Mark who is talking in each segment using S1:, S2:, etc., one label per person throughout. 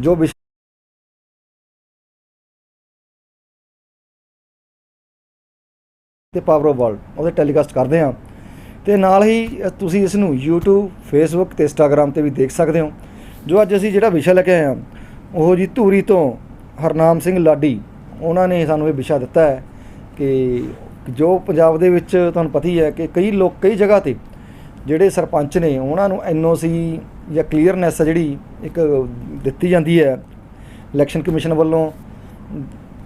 S1: ਜੋ ਵਿਸ਼- ਤੇ ਪਾਵਰ ਆਫ ਵਰਲਡ ਉਹਦੇ ਟੈਲੀਕਾਸਟ ਕਰਦੇ ਹਾਂ। ਤੇ ਨਾਲ ਹੀ ਤੁਸੀਂ ਇਸ ਨੂੰ YouTube, Facebook ਤੇ Instagram ਤੇ ਵੀ ਦੇਖ ਸਕਦੇ ਹੋ। ਜੋ ਅੱਜ ਅਸੀਂ ਜਿਹੜਾ ਵਿਸ਼ਾ ਲੈ ਕੇ ਆਏ ਹਾਂ, ਉਹ ਜੀ ਧੂਰੀ ਤੋਂ ਹਰਨਾਮ ਸਿੰਘ ਲਾਡੀ, ਉਹਨਾਂ ਨੇ ਸਾਨੂੰ ਇਹ ਵਿਸ਼ਾ ਦਿੱਤਾ ਹੈ ਕਿ ਜੋ ਪੰਜਾਬ ਦੇ ਵਿੱਚ ਤੁਹਾਨੂੰ ਪਤਾ ਹੀ ਹੈ ਕਿ ਕਈ ਲੋਕ, ਕਈ ਜਗ੍ਹਾ ਤੇ ਜਿਹੜੇ ਸਰਪੰਚ ਨੇ, ਉਹਨਾਂ ਨੂੰ ਐਨਓਸੀ ਜਾਂ ਕਲੀਅਰਨੈਸ ਜਿਹੜੀ ਇੱਕ ਦਿੱਤੀ ਜਾਂਦੀ ਹੈ ਇਲੈਕਸ਼ਨ ਕਮਿਸ਼ਨ ਵੱਲੋਂ।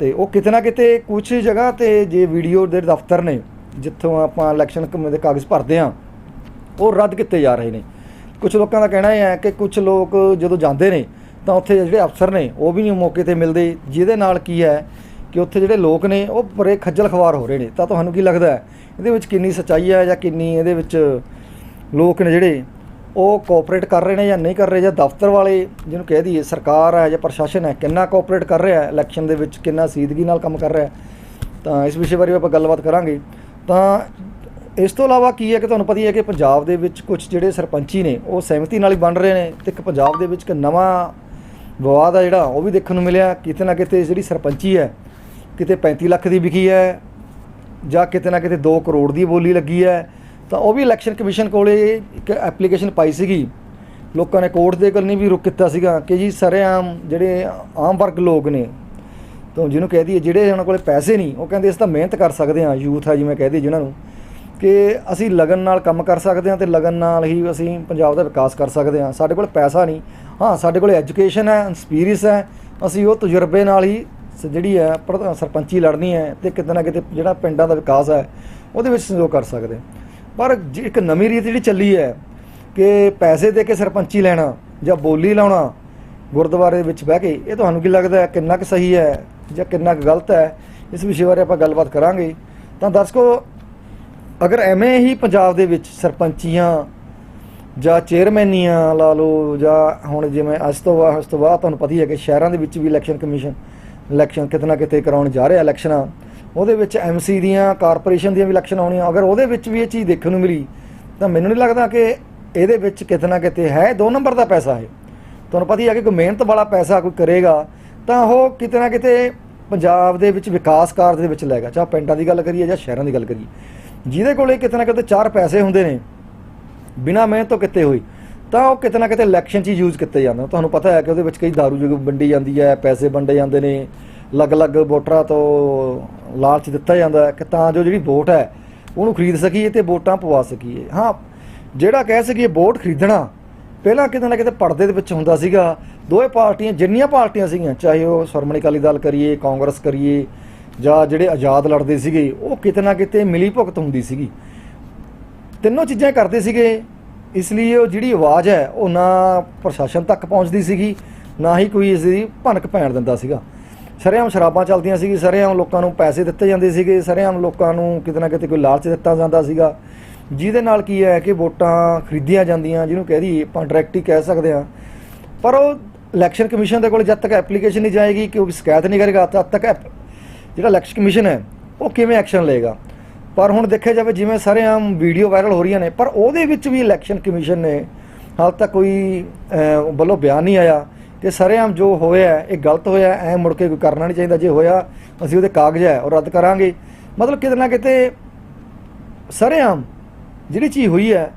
S1: ਤੇ ਉਹ ਕਿਤੇ ਨਾ ਕਿਤੇ ਕੁਝ ਜਗ੍ਹਾ ਤੇ ਜੇ ਵੀਡੀਓ ਦੇ ਦਫ਼ਤਰ ਨੇ, ਜਿੱਥੋਂ ਆਪਾਂ ਇਲੈਕਸ਼ਨ ਕਮਿਸ਼ਨ ਦੇ ਕਾਗਜ਼ ਭਰਦੇ ਆ ਉਹ ਰੱਦ ਕੀਤੇ ਜਾ ਰਹੇ ਨੇ। ਕੁਝ ਲੋਕਾਂ ਦਾ ਕਹਿਣਾ ਇਹ ਹੈ ਕਿ ਕੁਝ ਲੋਕ ਜਦੋਂ ਜਾਂਦੇ ਨੇ, ਤਾਂ ਉੱਥੇ ਜਿਹੜੇ ਅਫਸਰ ਨੇ, ਉਹ ਵੀ ਨਹੀਂ ਮੌਕੇ ਤੇ ਮਿਲਦੇ, ਜਿਹਦੇ ਨਾਲ ਕੀ ਹੈ ਕਿ ਉੱਥੇ ਜਿਹੜੇ ਲੋਕ ਨੇ, ਉਹ ਬੜੇ ਖੱਜਲ ਖਵਾਰ ਹੋ ਰਹੇ ਨੇ। ਤਾਂ ਤੁਹਾਨੂੰ ਕੀ ਲੱਗਦਾ ਇਹਦੇ ਵਿੱਚ ਕਿੰਨੀ ਸੱਚਾਈ ਹੈ ਜਾਂ ਕਿੰਨੀ ਇਹਦੇ ਵਿੱਚ ਲੋਕ ਨੇ ਜਿਹੜੇ ਉਹ ਕੋਆਪਰੇਟ ਕਰ ਰਹੇ ਨੇ ਜਾਂ ਨਹੀਂ ਕਰ ਰਹੇ ਜਾਂ ਦਫ਼ਤਰ ਵਾਲੇ ਜਿਹਨੂੰ ਕਹਿ ਦਈਏ ਸਰਕਾਰ ਹੈ ਜਾਂ ਪ੍ਰਸ਼ਾਸਨ ਹੈ ਕਿੰਨਾ ਕੋਆਪਰੇਟ ਕਰ ਰਿਹਾ ਹੈ ਇਲੈਕਸ਼ਨ ਦੇ ਵਿੱਚ ਕਿੰਨਾ ਸੀਦਗੀ ਨਾਲ ਕੰਮ ਕਰ ਰਿਹਾ ਹੈ, ਤਾਂ ਇਸ ਵਿਸ਼ੇ ਬਾਰੇ ਆਪਾਂ ਗੱਲਬਾਤ ਕਰਾਂਗੇ। ਤਾਂ ਇਸ ਤੋਂ ਇਲਾਵਾ ਕੀ ਹੈ ਕਿ ਤੁਹਾਨੂੰ ਪਤਾ ਹੀ ਹੈ ਕਿ ਪੰਜਾਬ ਦੇ ਵਿੱਚ ਕੁਝ ਜਿਹੜੇ ਸਰਪੰਚੀ ਨੇ, ਉਹ ਸਹਿਮਤੀ ਨਾਲ ਹੀ ਬਣ ਰਹੇ ਨੇ ਤੇ ਇੱਕ ਪੰਜਾਬ ਦੇ ਵਿੱਚ ਇੱਕ ਨਵਾਂ ਵਿਵਾਦ ਆ ਜਿਹੜਾ, ਉਹ ਵੀ ਦੇਖਣ ਨੂੰ ਮਿਲਿਆ। ਕਿਤੇ ਨਾ ਕਿਤੇ ਜਿਹੜੀ ਸਰਪੰਚੀ ਹੈ, ਕਿਤੇ 35 ਲੱਖ ਦੀ ਵਿਕੀ ਹੈ ਜਾਂ ਕਿਤੇ ਨਾ ਕਿਤੇ 2 ਕਰੋੜ ਦੀ ਬੋਲੀ ਲੱਗੀ ਹੈ। ਤਾਂ ਉਹ ਵੀ ਇਲੈਕਸ਼ਨ ਕਮਿਸ਼ਨ ਕੋਲੇ ਇੱਕ ਐਪਲੀਕੇਸ਼ਨ ਪਾਈ ਸੀਗੀ। ਲੋਕਾਂ ਨੇ ਕੋਰਟ ਦੇ ਕਰਨੀ ਵੀ ਰੁਕ ਕੀਤਾ ਸੀਗਾ ਕਿ ਜੀ ਸਰੇਆਮ ਜਿਹੜੇ ਆਮ ਵਰਗ ਲੋਕ ਨੇ, ਤਾਂ ਜਿਹਨੂੰ ਕਹਿ ਦਈਏ ਜਿਹੜੇ ਉਹਨਾਂ ਕੋਲੇ ਪੈਸੇ ਨਹੀਂ, ਉਹ ਕਹਿੰਦੇ ਅਸੀਂ ਤਾਂ ਮਿਹਨਤ ਕਰ ਸਕਦੇ ਹਾਂ, ਯੂਥ ਆ ਜਿਵੇਂ ਕਹਿ ਦਈਏ ਜਿਹਨਾਂ ਨੂੰ, ਕਿ ਅਸੀਂ ਲਗਨ ਨਾਲ ਕੰਮ ਕਰ ਸਕਦੇ ਹਾਂ ਤੇ ਲਗਨ ਨਾਲ ਹੀ ਅਸੀਂ ਪੰਜਾਬ ਦਾ ਵਿਕਾਸ ਕਰ ਸਕਦੇ ਹਾਂ। ਸਾਡੇ ਕੋਲ ਪੈਸਾ ਨਹੀਂ। ਹਾਂ, ਸਾਡੇ ਕੋਲ ਐਜੂਕੇਸ਼ਨ ਹੈ ਐਕਸਪੀਰੀਅੰਸ ਹੈ, ਅਸੀਂ ਉਹ ਤਜਰਬੇ ਨਾਲ ਹੀ ਸ- ਜਿਹੜੀ ਹੈ, ਪ੍ਰਧ- ਸਰਪੰਚੀ ਲੜਨੀ ਹੈ ਤੇ ਕਿਤੇ ਨਾ ਕਿਤੇ ਜਿਹੜਾ ਪਿੰਡਾਂ ਦਾ ਵਿਕਾਸ ਹੈ, ਉਹਦੇ ਵਿੱਚ ਸੰਯੋਗ ਕਰ ਸਕਦੇ ਪਰ ਜੇ ਇੱਕ ਨਵੀਂ ਰੀਤ ਜਿਹੜੀ ਚੱਲੀ ਹੈ ਕਿ ਪੈਸੇ ਦੇ ਕੇ ਸਰਪੰਚੀ ਲੈਣਾ ਜਾਂ ਬੋਲੀ ਲਾਉਣਾ ਗੁਰਦੁਆਰੇ ਵਿੱਚ ਬਹਿ ਕੇ, ਇਹ ਤੁਹਾਨੂੰ ਕੀ ਲੱਗਦਾ ਹੈ? ਕਿੰਨਾ ਕੁ ਸਹੀ ਹੈ ਜਾਂ ਕਿੰਨਾ ਕੁ ਗਲਤ ਹੈ? ਇਸ ਵਿਸ਼ੇ ਬਾਰੇ ਆਪਾਂ ਗੱਲਬਾਤ ਕਰਾਂਗੇ। ਤਾਂ ਦਰਸ਼ਕੋ, ਅਗਰ ਐਵੇਂ ਹੀ ਪੰਜਾਬ ਦੇ ਵਿੱਚ ਸਰਪੰਚੀਆਂ ਜਾਂ ਚੇਅਰਮੈਨੀਆਂ ਲਾ ਲਓ ਜਾਂ ਹੁਣ ਜਿਵੇਂ ਅੱਜ ਤੋਂ ਬਾਅਦ ਉਸ ਤੋਂ ਬਾਅਦ ਤੁਹਾਨੂੰ ਪਤਾ ਹੀ ਹੈ ਕਿ ਸ਼ਹਿਰਾਂ ਦੇ ਵਿੱਚ ਵੀ ਇਲੈਕਸ਼ਨ ਕਮਿਸ਼ਨ ਇਲੈਕਸ਼ਨ ਕਿਤੇ ਨਾ ਕਿਤੇ ਕਰਾਉਣ ਜਾ ਰਿਹਾ ਇਲੈਕਸ਼ਨਾਂ ਉਹਦੇ ਵਿੱਚ ਐਮਸੀ ਦੀਆਂ ਕਾਰਪੋਰੇਸ਼ਨ ਦੀਆਂ ਵੀ ਇਲੈਕਸ਼ਨ ਆਉਣੀਆਂ। ਅਗਰ ਉਹਦੇ ਵਿੱਚ ਵੀ ਇਹ ਚੀਜ਼ ਦੇਖਣ ਨੂੰ ਮਿਲੀ, ਤਾਂ ਮੈਨੂੰ ਨਹੀਂ ਲੱਗਦਾ ਕਿ ਇਹਦੇ ਵਿੱਚ ਕਿਤੇ ਨਾ ਕਿਤੇ ਹੈ, ਦੋ ਨੰਬਰ ਦਾ ਪੈਸਾ ਹੈ ਤੁਹਾਨੂੰ ਪਤਾ ਹੀ ਹੈ ਕਿ ਕੋਈ ਮਿਹਨਤ ਵਾਲਾ ਪੈਸਾ ਕੋਈ ਕਰੇਗਾ, ਤਾਂ ਉਹ ਕਿਤੇ ਨਾ ਕਿਤੇ ਪੰਜਾਬ ਦੇ ਵਿੱਚ ਵਿਕਾਸ ਕਾਰਜ ਦੇ ਵਿੱਚ ਲੈਗਾ। ਚਾਹੇ ਪਿੰਡਾਂ ਦੀ ਗੱਲ ਕਰੀਏ ਜਾਂ ਸ਼ਹਿਰਾਂ ਦੀ ਗੱਲ ਕਰੀਏ। ਜਿਹਦੇ ਕੋਲੇ ਕਿਤੇ ਨਾ ਕਿਤੇ ਚਾਰ ਪੈਸੇ ਹੁੰਦੇ ਨੇ, ਬਿਨਾ ਮਿਹਨਤ ਤੋਂ ਕਿਤੇ ਹੋਈ ਤਾਂ ਉਹ ਕਿਤੇ ਨਾ ਕਿਤੇ ਇਲੈਕਸ਼ਨ 'ਚ ਯੂਜ਼ ਕੀਤੇ ਜਾਂਦੇ ਤੁਹਾਨੂੰ ਪਤਾ ਹੈ ਕਿ ਉਹਦੇ ਵਿੱਚ ਕਈ ਦਾਰੂ ਜੋ ਵੰਡੀ ਜਾਂਦੀ ਹੈ, ਪੈਸੇ ਵੰਡੇ ਜਾਂਦੇ ਨੇ, ਅਲੱਗ-ਅਲੱਗ ਵੋਟਰਾਂ ਤੋਂ ਲਾਲਚ ਦਿੱਤਾ ਜਾਂਦਾ ਹੈ ਕਿ ਤਾਂ ਜੋ ਜਿਹੜੀ ਵੋਟ ਹੈ ਉਹਨੂੰ ਖਰੀਦ ਸਕੀਏ ਤੇ ਵੋਟਾਂ ਪਵਾ ਸਕੀਏ। ਹਾਂ, ਜਿਹੜਾ ਕਹਿ ਸਕੀਏ ਵੋਟ ਖਰੀਦਣਾ, ਪਹਿਲਾਂ ਕਿਤੇ ਨਾ ਕਿਤੇ ਪਰਦੇ ਦੇ ਵਿੱਚ ਹੁੰਦਾ ਸੀਗਾ। ਦੋਵੇਂ ਪਾਰਟੀਆਂ, ਜਿੰਨੀਆਂ ਪਾਰਟੀਆਂ ਸੀਗੀਆਂ, ਚਾਹੇ ਉਹ ਸ਼੍ਰੋਮਣੀ ਅਕਾਲੀ ਦਲ ਕਰੀਏ, ਕਾਂਗਰਸ ਕਰੀਏ, ਜਾਂ ਜਿਹੜੇ ਆਜ਼ਾਦ ਲੜਦੇ ਸੀਗੇ, ਉਹ ਕਿਤੇ ਨਾ ਕਿਤੇ ਮਿਲੀ ਭੁਗਤ ਹੁੰਦੀ ਸੀਗੀ। ਤਿੰਨੋਂ ਚੀਜ਼ਾਂ ਕਰਦੇ ਸੀਗੇ, ਇਸ ਲਈ ਉਹ ਜਿਹੜੀ ਆਵਾਜ਼ ਹੈ, ਉਹ ਨਾ ਪ੍ਰਸ਼ਾਸਨ ਤੱਕ ਪਹੁੰਚਦੀ ਸੀਗੀ, ਨਾ ਹੀ ਕੋਈ ਇਸ ਦੀ ਭਨਕ ਪੈਣ ਦਿੰਦਾ ਸੀਗਾ। ਸਰੇਆਮ ਸ਼ਰਾਬਾਂ ਚੱਲਦੀਆਂ ਸੀ ਸਰੇਆਮ ਲੋਕਾਂ ਨੂੰ ਪੈਸੇ ਦਿੱਤੇ ਜਾਂਦੇ ਸੀਗੇ, ਸਰੇਆਮ ਲੋਕਾਂ ਨੂੰ ਕਿਤੇ ਨਾ ਕਿਤੇ ਕੋਈ ਲਾਲਚ ਦਿੱਤਾ ਜਾਂਦਾ ਸੀਗਾ। ਜਿਹਦੇ ਨਾਲ ਕੀ ਹੈ ਕਿ ਵੋਟਾਂ ਖਰੀਦੀਆਂ ਜਾਂਦੀਆਂ, ਜਿਹਨੂੰ ਕਹਿ ਦਈਏ ਆਪਾਂ ਡਾਇਰੈਕਟ ਹੀ ਕਹਿ ਸਕਦੇ ਹਾਂ। ਪਰ ਉਹ ਇਲੈਕਸ਼ਨ ਕਮਿਸ਼ਨ ਦੇ ਕੋਲ ਜਦ ਤੱਕ ਐਪਲੀਕੇਸ਼ਨ ਨਹੀਂ ਜਾਏਗੀ ਕਿ ਉਹ ਸ਼ਿਕਾਇਤ ਨਹੀਂ ਕਰੇਗਾ, ਤਦ ਤੱਕ ਐਪ- ਜਿਹੜਾ ਇਲੈਕਸ਼ਨ ਕਮਿਸ਼ਨ ਹੈ, ਉਹ ਕਿਵੇਂ ਐਕਸ਼ਨ ਲਏਗਾ? ਪਰ ਹੁਣ ਦੇਖਿਆ ਜਾਵੇ ਜਿਵੇਂ ਸਰੇਆਮ ਵੀਡੀਓ ਵਾਇਰਲ ਹੋ ਰਹੀਆਂ ਨੇ, ਪਰ ਉਹਦੇ ਵਿੱਚ ਵੀ ਇਲੈਕਸ਼ਨ ਕਮਿਸ਼ਨ ਨੇ ਹਾਲ ਤੱਕ ਕੋਈ ਵੱਲੋਂ ਬਿਆਨ ਨਹੀਂ ਆਇਆ। ਕਿ ਸਰੇਆਮ ਜੋ ਹੋਇਆ ਇਹ ਗਲਤ ਹੋਇਆ ਐ ਮੁੜ ਕੇ ਕੋਈ ਕਰਨਾ ਨਹੀਂ ਚਾਹੀਦਾ। ਜੇ ਹੋਇਆ, ਅਸੀਂ ਉਹਦੇ ਕਾਗਜ਼ ਹੈ, ਉਹ ਰੱਦ ਕਰਾਂਗੇ। ਮਤਲਬ ਕਿਤੇ ਨਾ ਕਿਤੇ ਸਰੇਆਮ ਜਿਹੜੀ ਚੀਜ਼ ਹੋਈ ਹੈ,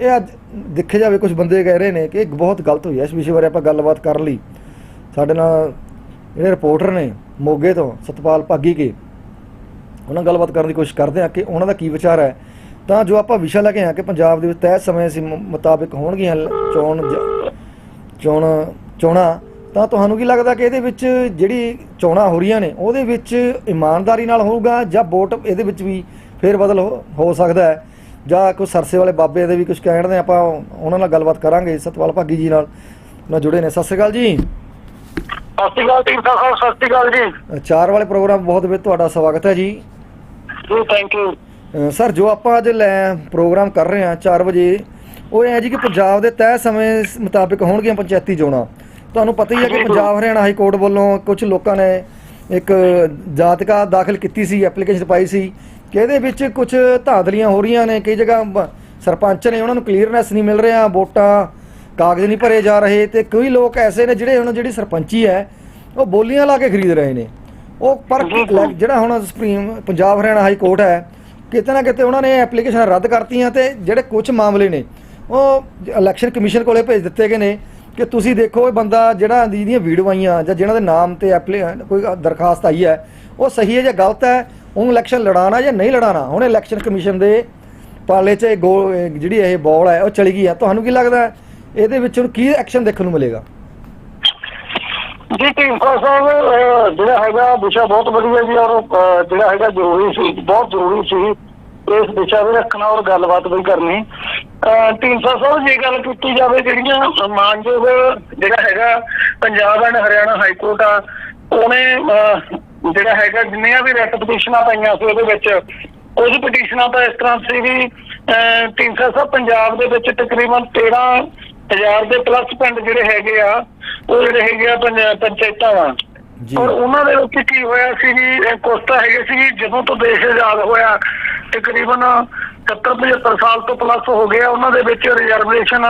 S1: ਇਹ ਅੱਜ ਦੇਖਿਆ ਜਾਵੇ, ਕੁਝ ਬੰਦੇ ਕਹਿ ਰਹੇ ਨੇ ਕਿ ਇਹ ਬਹੁਤ ਗਲਤ ਹੋਈ ਹੈ। ਇਸ ਵਿਸ਼ੇ ਬਾਰੇ ਆਪਾਂ ਗੱਲਬਾਤ ਕਰ ਲਈ। ਸਾਡੇ ਨਾਲ ਜਿਹੜੇ ਰਿਪੋਰਟਰ ਨੇ, ਮੋਗੇ ਤੋਂ ਸਤਪਾਲ ਭਾਗੀ ਕੇ, ਉਹਨਾਂ ਗੱਲਬਾਤ ਕਰਨ ਦੀ ਕੋਸ਼ਿਸ਼ ਕਰਦੇ ਆ ਕਿ ਉਹਨਾਂ ਦਾ ਕੀ ਵਿਚਾਰ ਹੈ। ਤਾਂ ਜੋ ਆਪਾਂ ਵਿਸ਼ਾ ਲੈ ਕੇ ਆ ਕਿ ਪੰਜਾਬ ਦੇ ਵਿੱਚ ਤੈਅ ਸਮੇਂ ਸੀ ਮੁਤਾਬਿਕ ਹੋਣਗੀਆਂ। ਚੋਣ ਚੋਣ ਚੋਣਾਂ ਤਾਂ ਤੁਹਾਨੂੰ ਕੀ ਲੱਗਦਾ ਕਿ ਇਹਦੇ ਵਿੱਚ ਜਿਹੜੀ ਚੋਣਾਂ ਹੋ ਰਹੀਆਂ ਨੇ ਉਹਦੇ ਵਿੱਚ ਇਮਾਨਦਾਰੀ ਨਾਲ ਹੋਊਗਾ ਜਾਂ ਵੋਟ ਇਹਦੇ ਵਿੱਚ ਵੀ ਫੇਰ ਬਦਲ ਹੋ- ਸਕਦਾ ਹੈ? ਜਾਂ ਕੋਈ ਸਰਸੇ ਵਾਲੇ ਬਾਬੇ ਦੇ ਵੀ ਕੁਝ ਕਹਿਣ ਦੇ ਆਪਾਂ ਉਹਨਾਂ ਨਾਲ ਗੱਲਬਾਤ ਕਰਾਂਗੇ ਸਤਪਾਲ ਭਾਗੀ ਜੀ ਨਾਲ ਨਾਲ ਜੁੜੇ ਨੇ। ਸਤਿ ਸ਼੍ਰੀ ਅਕਾਲ ਜੀ।
S2: ਸਤਿ ਸ਼੍ਰੀ ਅਕਾਲ ਟੀਮ ਸਾਹਿਬ ਸਤਿ ਸ਼੍ਰੀ ਅਕਾਲ ਜੀ।
S1: ਚਾਰ ਵਾਲੇ ਪ੍ਰੋਗਰਾਮ ਬਹੁਤ ਵਿੱਚ ਤੁਹਾਡਾ ਸਵਾਗਤ ਹੈ ਜੀ।
S2: ਜੀ ਥੈਂਕ ਯੂ
S1: ਸਰ ਜੋ ਆਪਾਂ ਅੱਜ ਲੈ ਪ੍ਰੋਗਰਾਮ ਕਰ ਰਹੇ ਹਾਂ 4 ਵਜੇ ਉਹ ਹੈ ਜੀ ਕਿ ਪੰਜਾਬ ਦੇ ਤੈਅ ਸਮੇਂ ਮੁਤਾਬਿਕ ਹੋਣਗੀਆਂ ਪੰਚਾਇਤੀ ਚੋਣਾਂ। ਤੁਹਾਨੂੰ ਪਤਾ ਹੀ ਹੈ ਕਿ ਪੰਜਾਬ ਹਰਿਆਣਾ ਹਾਈ ਕੋਰਟ ਵੱਲੋਂ ਕੁਝ ਲੋਕਾਂ ਨੇ ਇੱਕ ਜਾਤਕਾ ਦਾਖਲ ਕੀਤੀ ਸੀ ਐਪਲੀਕੇਸ਼ਨ ਪਾਈ ਸੀ। ਕਿ ਇਹਦੇ ਵਿੱਚ ਕੁਝ ਧਾਂਦਲੀਆਂ ਹੋ ਰਹੀਆਂ ਨੇ? ਕਈ ਜਗ੍ਹਾ ਸਰਪੰਚ ਨੇ ਉਹਨਾਂ ਨੂੰ ਕਲੀਅਰਨੈਸ ਨਹੀਂ ਮਿਲ ਰਿਹਾ ਵੋਟਾਂ ਕਾਗਜ਼ ਨਹੀਂ ਭਰੇ ਜਾ ਰਹੇ ਤੇ ਕਈ ਲੋਕ ਐਸੇ ਨੇ ਜਿਹੜੇ ਹੁਣ ਜਿਹੜੀ ਸਰਪੰਚੀ ਹੈ ਉਹ ਬੋਲੀਆਂ ਲਾ ਕੇ ਖਰੀਦ ਰਹੇ ਨੇ। ਉਹ ਪਰ। ਜਿਹੜਾ ਹੁਣ supreme Punjab Haryana high court ਹੈ ਕਿਤੇ ਨਾ ਕਿਤੇ ਉਹਨਾਂ ਨੇ ਐਪਲੀਕੇਸ਼ਨ ਰੱਦ ਕਰਤੀਆਂ ਤੇ ਜਿਹੜੇ ਕੁਝ ਮਾਮਲੇ ਨੇ ਉਹ ਇਲੈਕਸ਼ਨ ਕਮਿਸ਼ਨ ਕੋਲੇ ਭੇਜ ਦਿੱਤੇ ਗਏ ਨੇ। ਕਿ ਤੁਸੀਂ ਦੇਖੋ ਇਹ ਬੰਦਾ ਜਿਹੜਾ ਜਿਹਦੀਆਂ ਵੀਡੀਓ ਆਈਆਂ ਜਾਂ ਜਿਹਨਾਂ ਦੇ ਨਾਮ ਤੇ ਐਪਲੀ ਕੋਈ ਦਰਖਾਸਤ ਆਈ ਹੈ, ਉਹ ਸਹੀ ਹੈ ਜਾਂ ਗਲਤ ਹੈ? ਉਹਨੂੰ ਇਲੈਕਸ਼ਨ ਲੜਾਣਾ ਜਾਂ ਨਹੀਂ ਲੜਾਣਾ ਹੁਣ ਇਲੈਕਸ਼ਨ ਕਮਿਸ਼ਨ ਦੇ ਪਾਲੇ 'ਚ ਇਹ ਜਿਹੜੀ ਇਹ ਬਾਲ ਹੈ, ਉਹ ਚਲੀ ਗਈ ਹੈ। ਤੁਹਾਨੂੰ ਕੀ ਲੱਗਦਾ ਇਹਦੇ ਵਿੱਚ ਹੁਣ ਕੀ ਐਕਸ਼ਨ ਦੇਖਣ ਨੂੰ ਮਿਲੇਗਾ?
S2: ਜੀ ਢੀਂਡਸਾ ਸਾਹਿਬ ਜਿਹੜਾ ਹੈਗਾ ਵਿਸ਼ਾ ਬਹੁਤ ਵਧੀਆ ਜੀ, ਔਰ ਜਿਹੜਾ ਹੈਗਾ ਜ਼ਰੂਰੀ ਸੀ, ਬਹੁਤ ਜ਼ਰੂਰੀ ਸੀ। ਇਸ ਦਿਸ਼ਾ ਵੀ ਰੱਖਣਾ ਔਰ ਗੱਲਬਾਤ ਵੀ ਕਰਨੀ। ਅਹ, ਢੀਂਡਸਾ ਸਾਹਿਬ ਜੇ ਗੱਲ ਕੀਤੀ ਜਾਵੇ ਜਿਹੜੀਆਂ ਮਾਨਯੋਗ ਜਿਹੜਾ ਹੈਗਾ Punjab and Haryana high court ਆ ਉਹਨੇ ਜਿਹੜਾ ਹੈਗਾ ਜਿੰਨੀਆਂ ਵੀ ਰੈਟ ਪਟੀਸ਼ਨਾਂ ਪਾਈਆਂ ਸੀ ਉਹਦੇ ਵਿੱਚ ਕੁਝ ਪਟੀਸ਼ਨਾਂ ਤਾਂ ਇਸ ਤਰ੍ਹਾਂ ਸੀ ਵੀ ਅਹ, ਢੀਂਡਸਾ ਸਾਹਿਬ ਪੰਜਾਬ ਦੇ ਵਿੱਚ ਤਕਰੀਬਨ 13 ਹਜ਼ਾਰ ਦੇ ਪਲੱਸ ਪਿੰਡ ਜਿਹੜੇ ਹੈਗੇ ਆ ਉਹ ਜਿਹੜੇ ਹੈਗੇ ਆ ਪੰਜ- ਪੰਚਾਇਤਾਂ ਵਾ। ਔਰ ਉਹਨਾਂ ਦੇ ਵਿੱਚ ਕੀ ਹੋਇਆ ਸੀ ਵੀ ਇਹ ਕੁਛ ਤਾਂ ਹੈਗੇ ਸੀ ਵੀ ਜਦੋਂ ਤੋਂ ਦੇਸ਼ ਆਜ਼ਾਦ ਹੋਇਆ ਤਕਰੀਬਨ 70 75 ਸਾਲ ਤੋਂ ਪਲੱਸ ਹੋ ਗਿਆ ਉਹਨਾਂ ਦੇ ਵਿੱਚ ਰਿਜ਼ਰਵੇਸ਼ਨ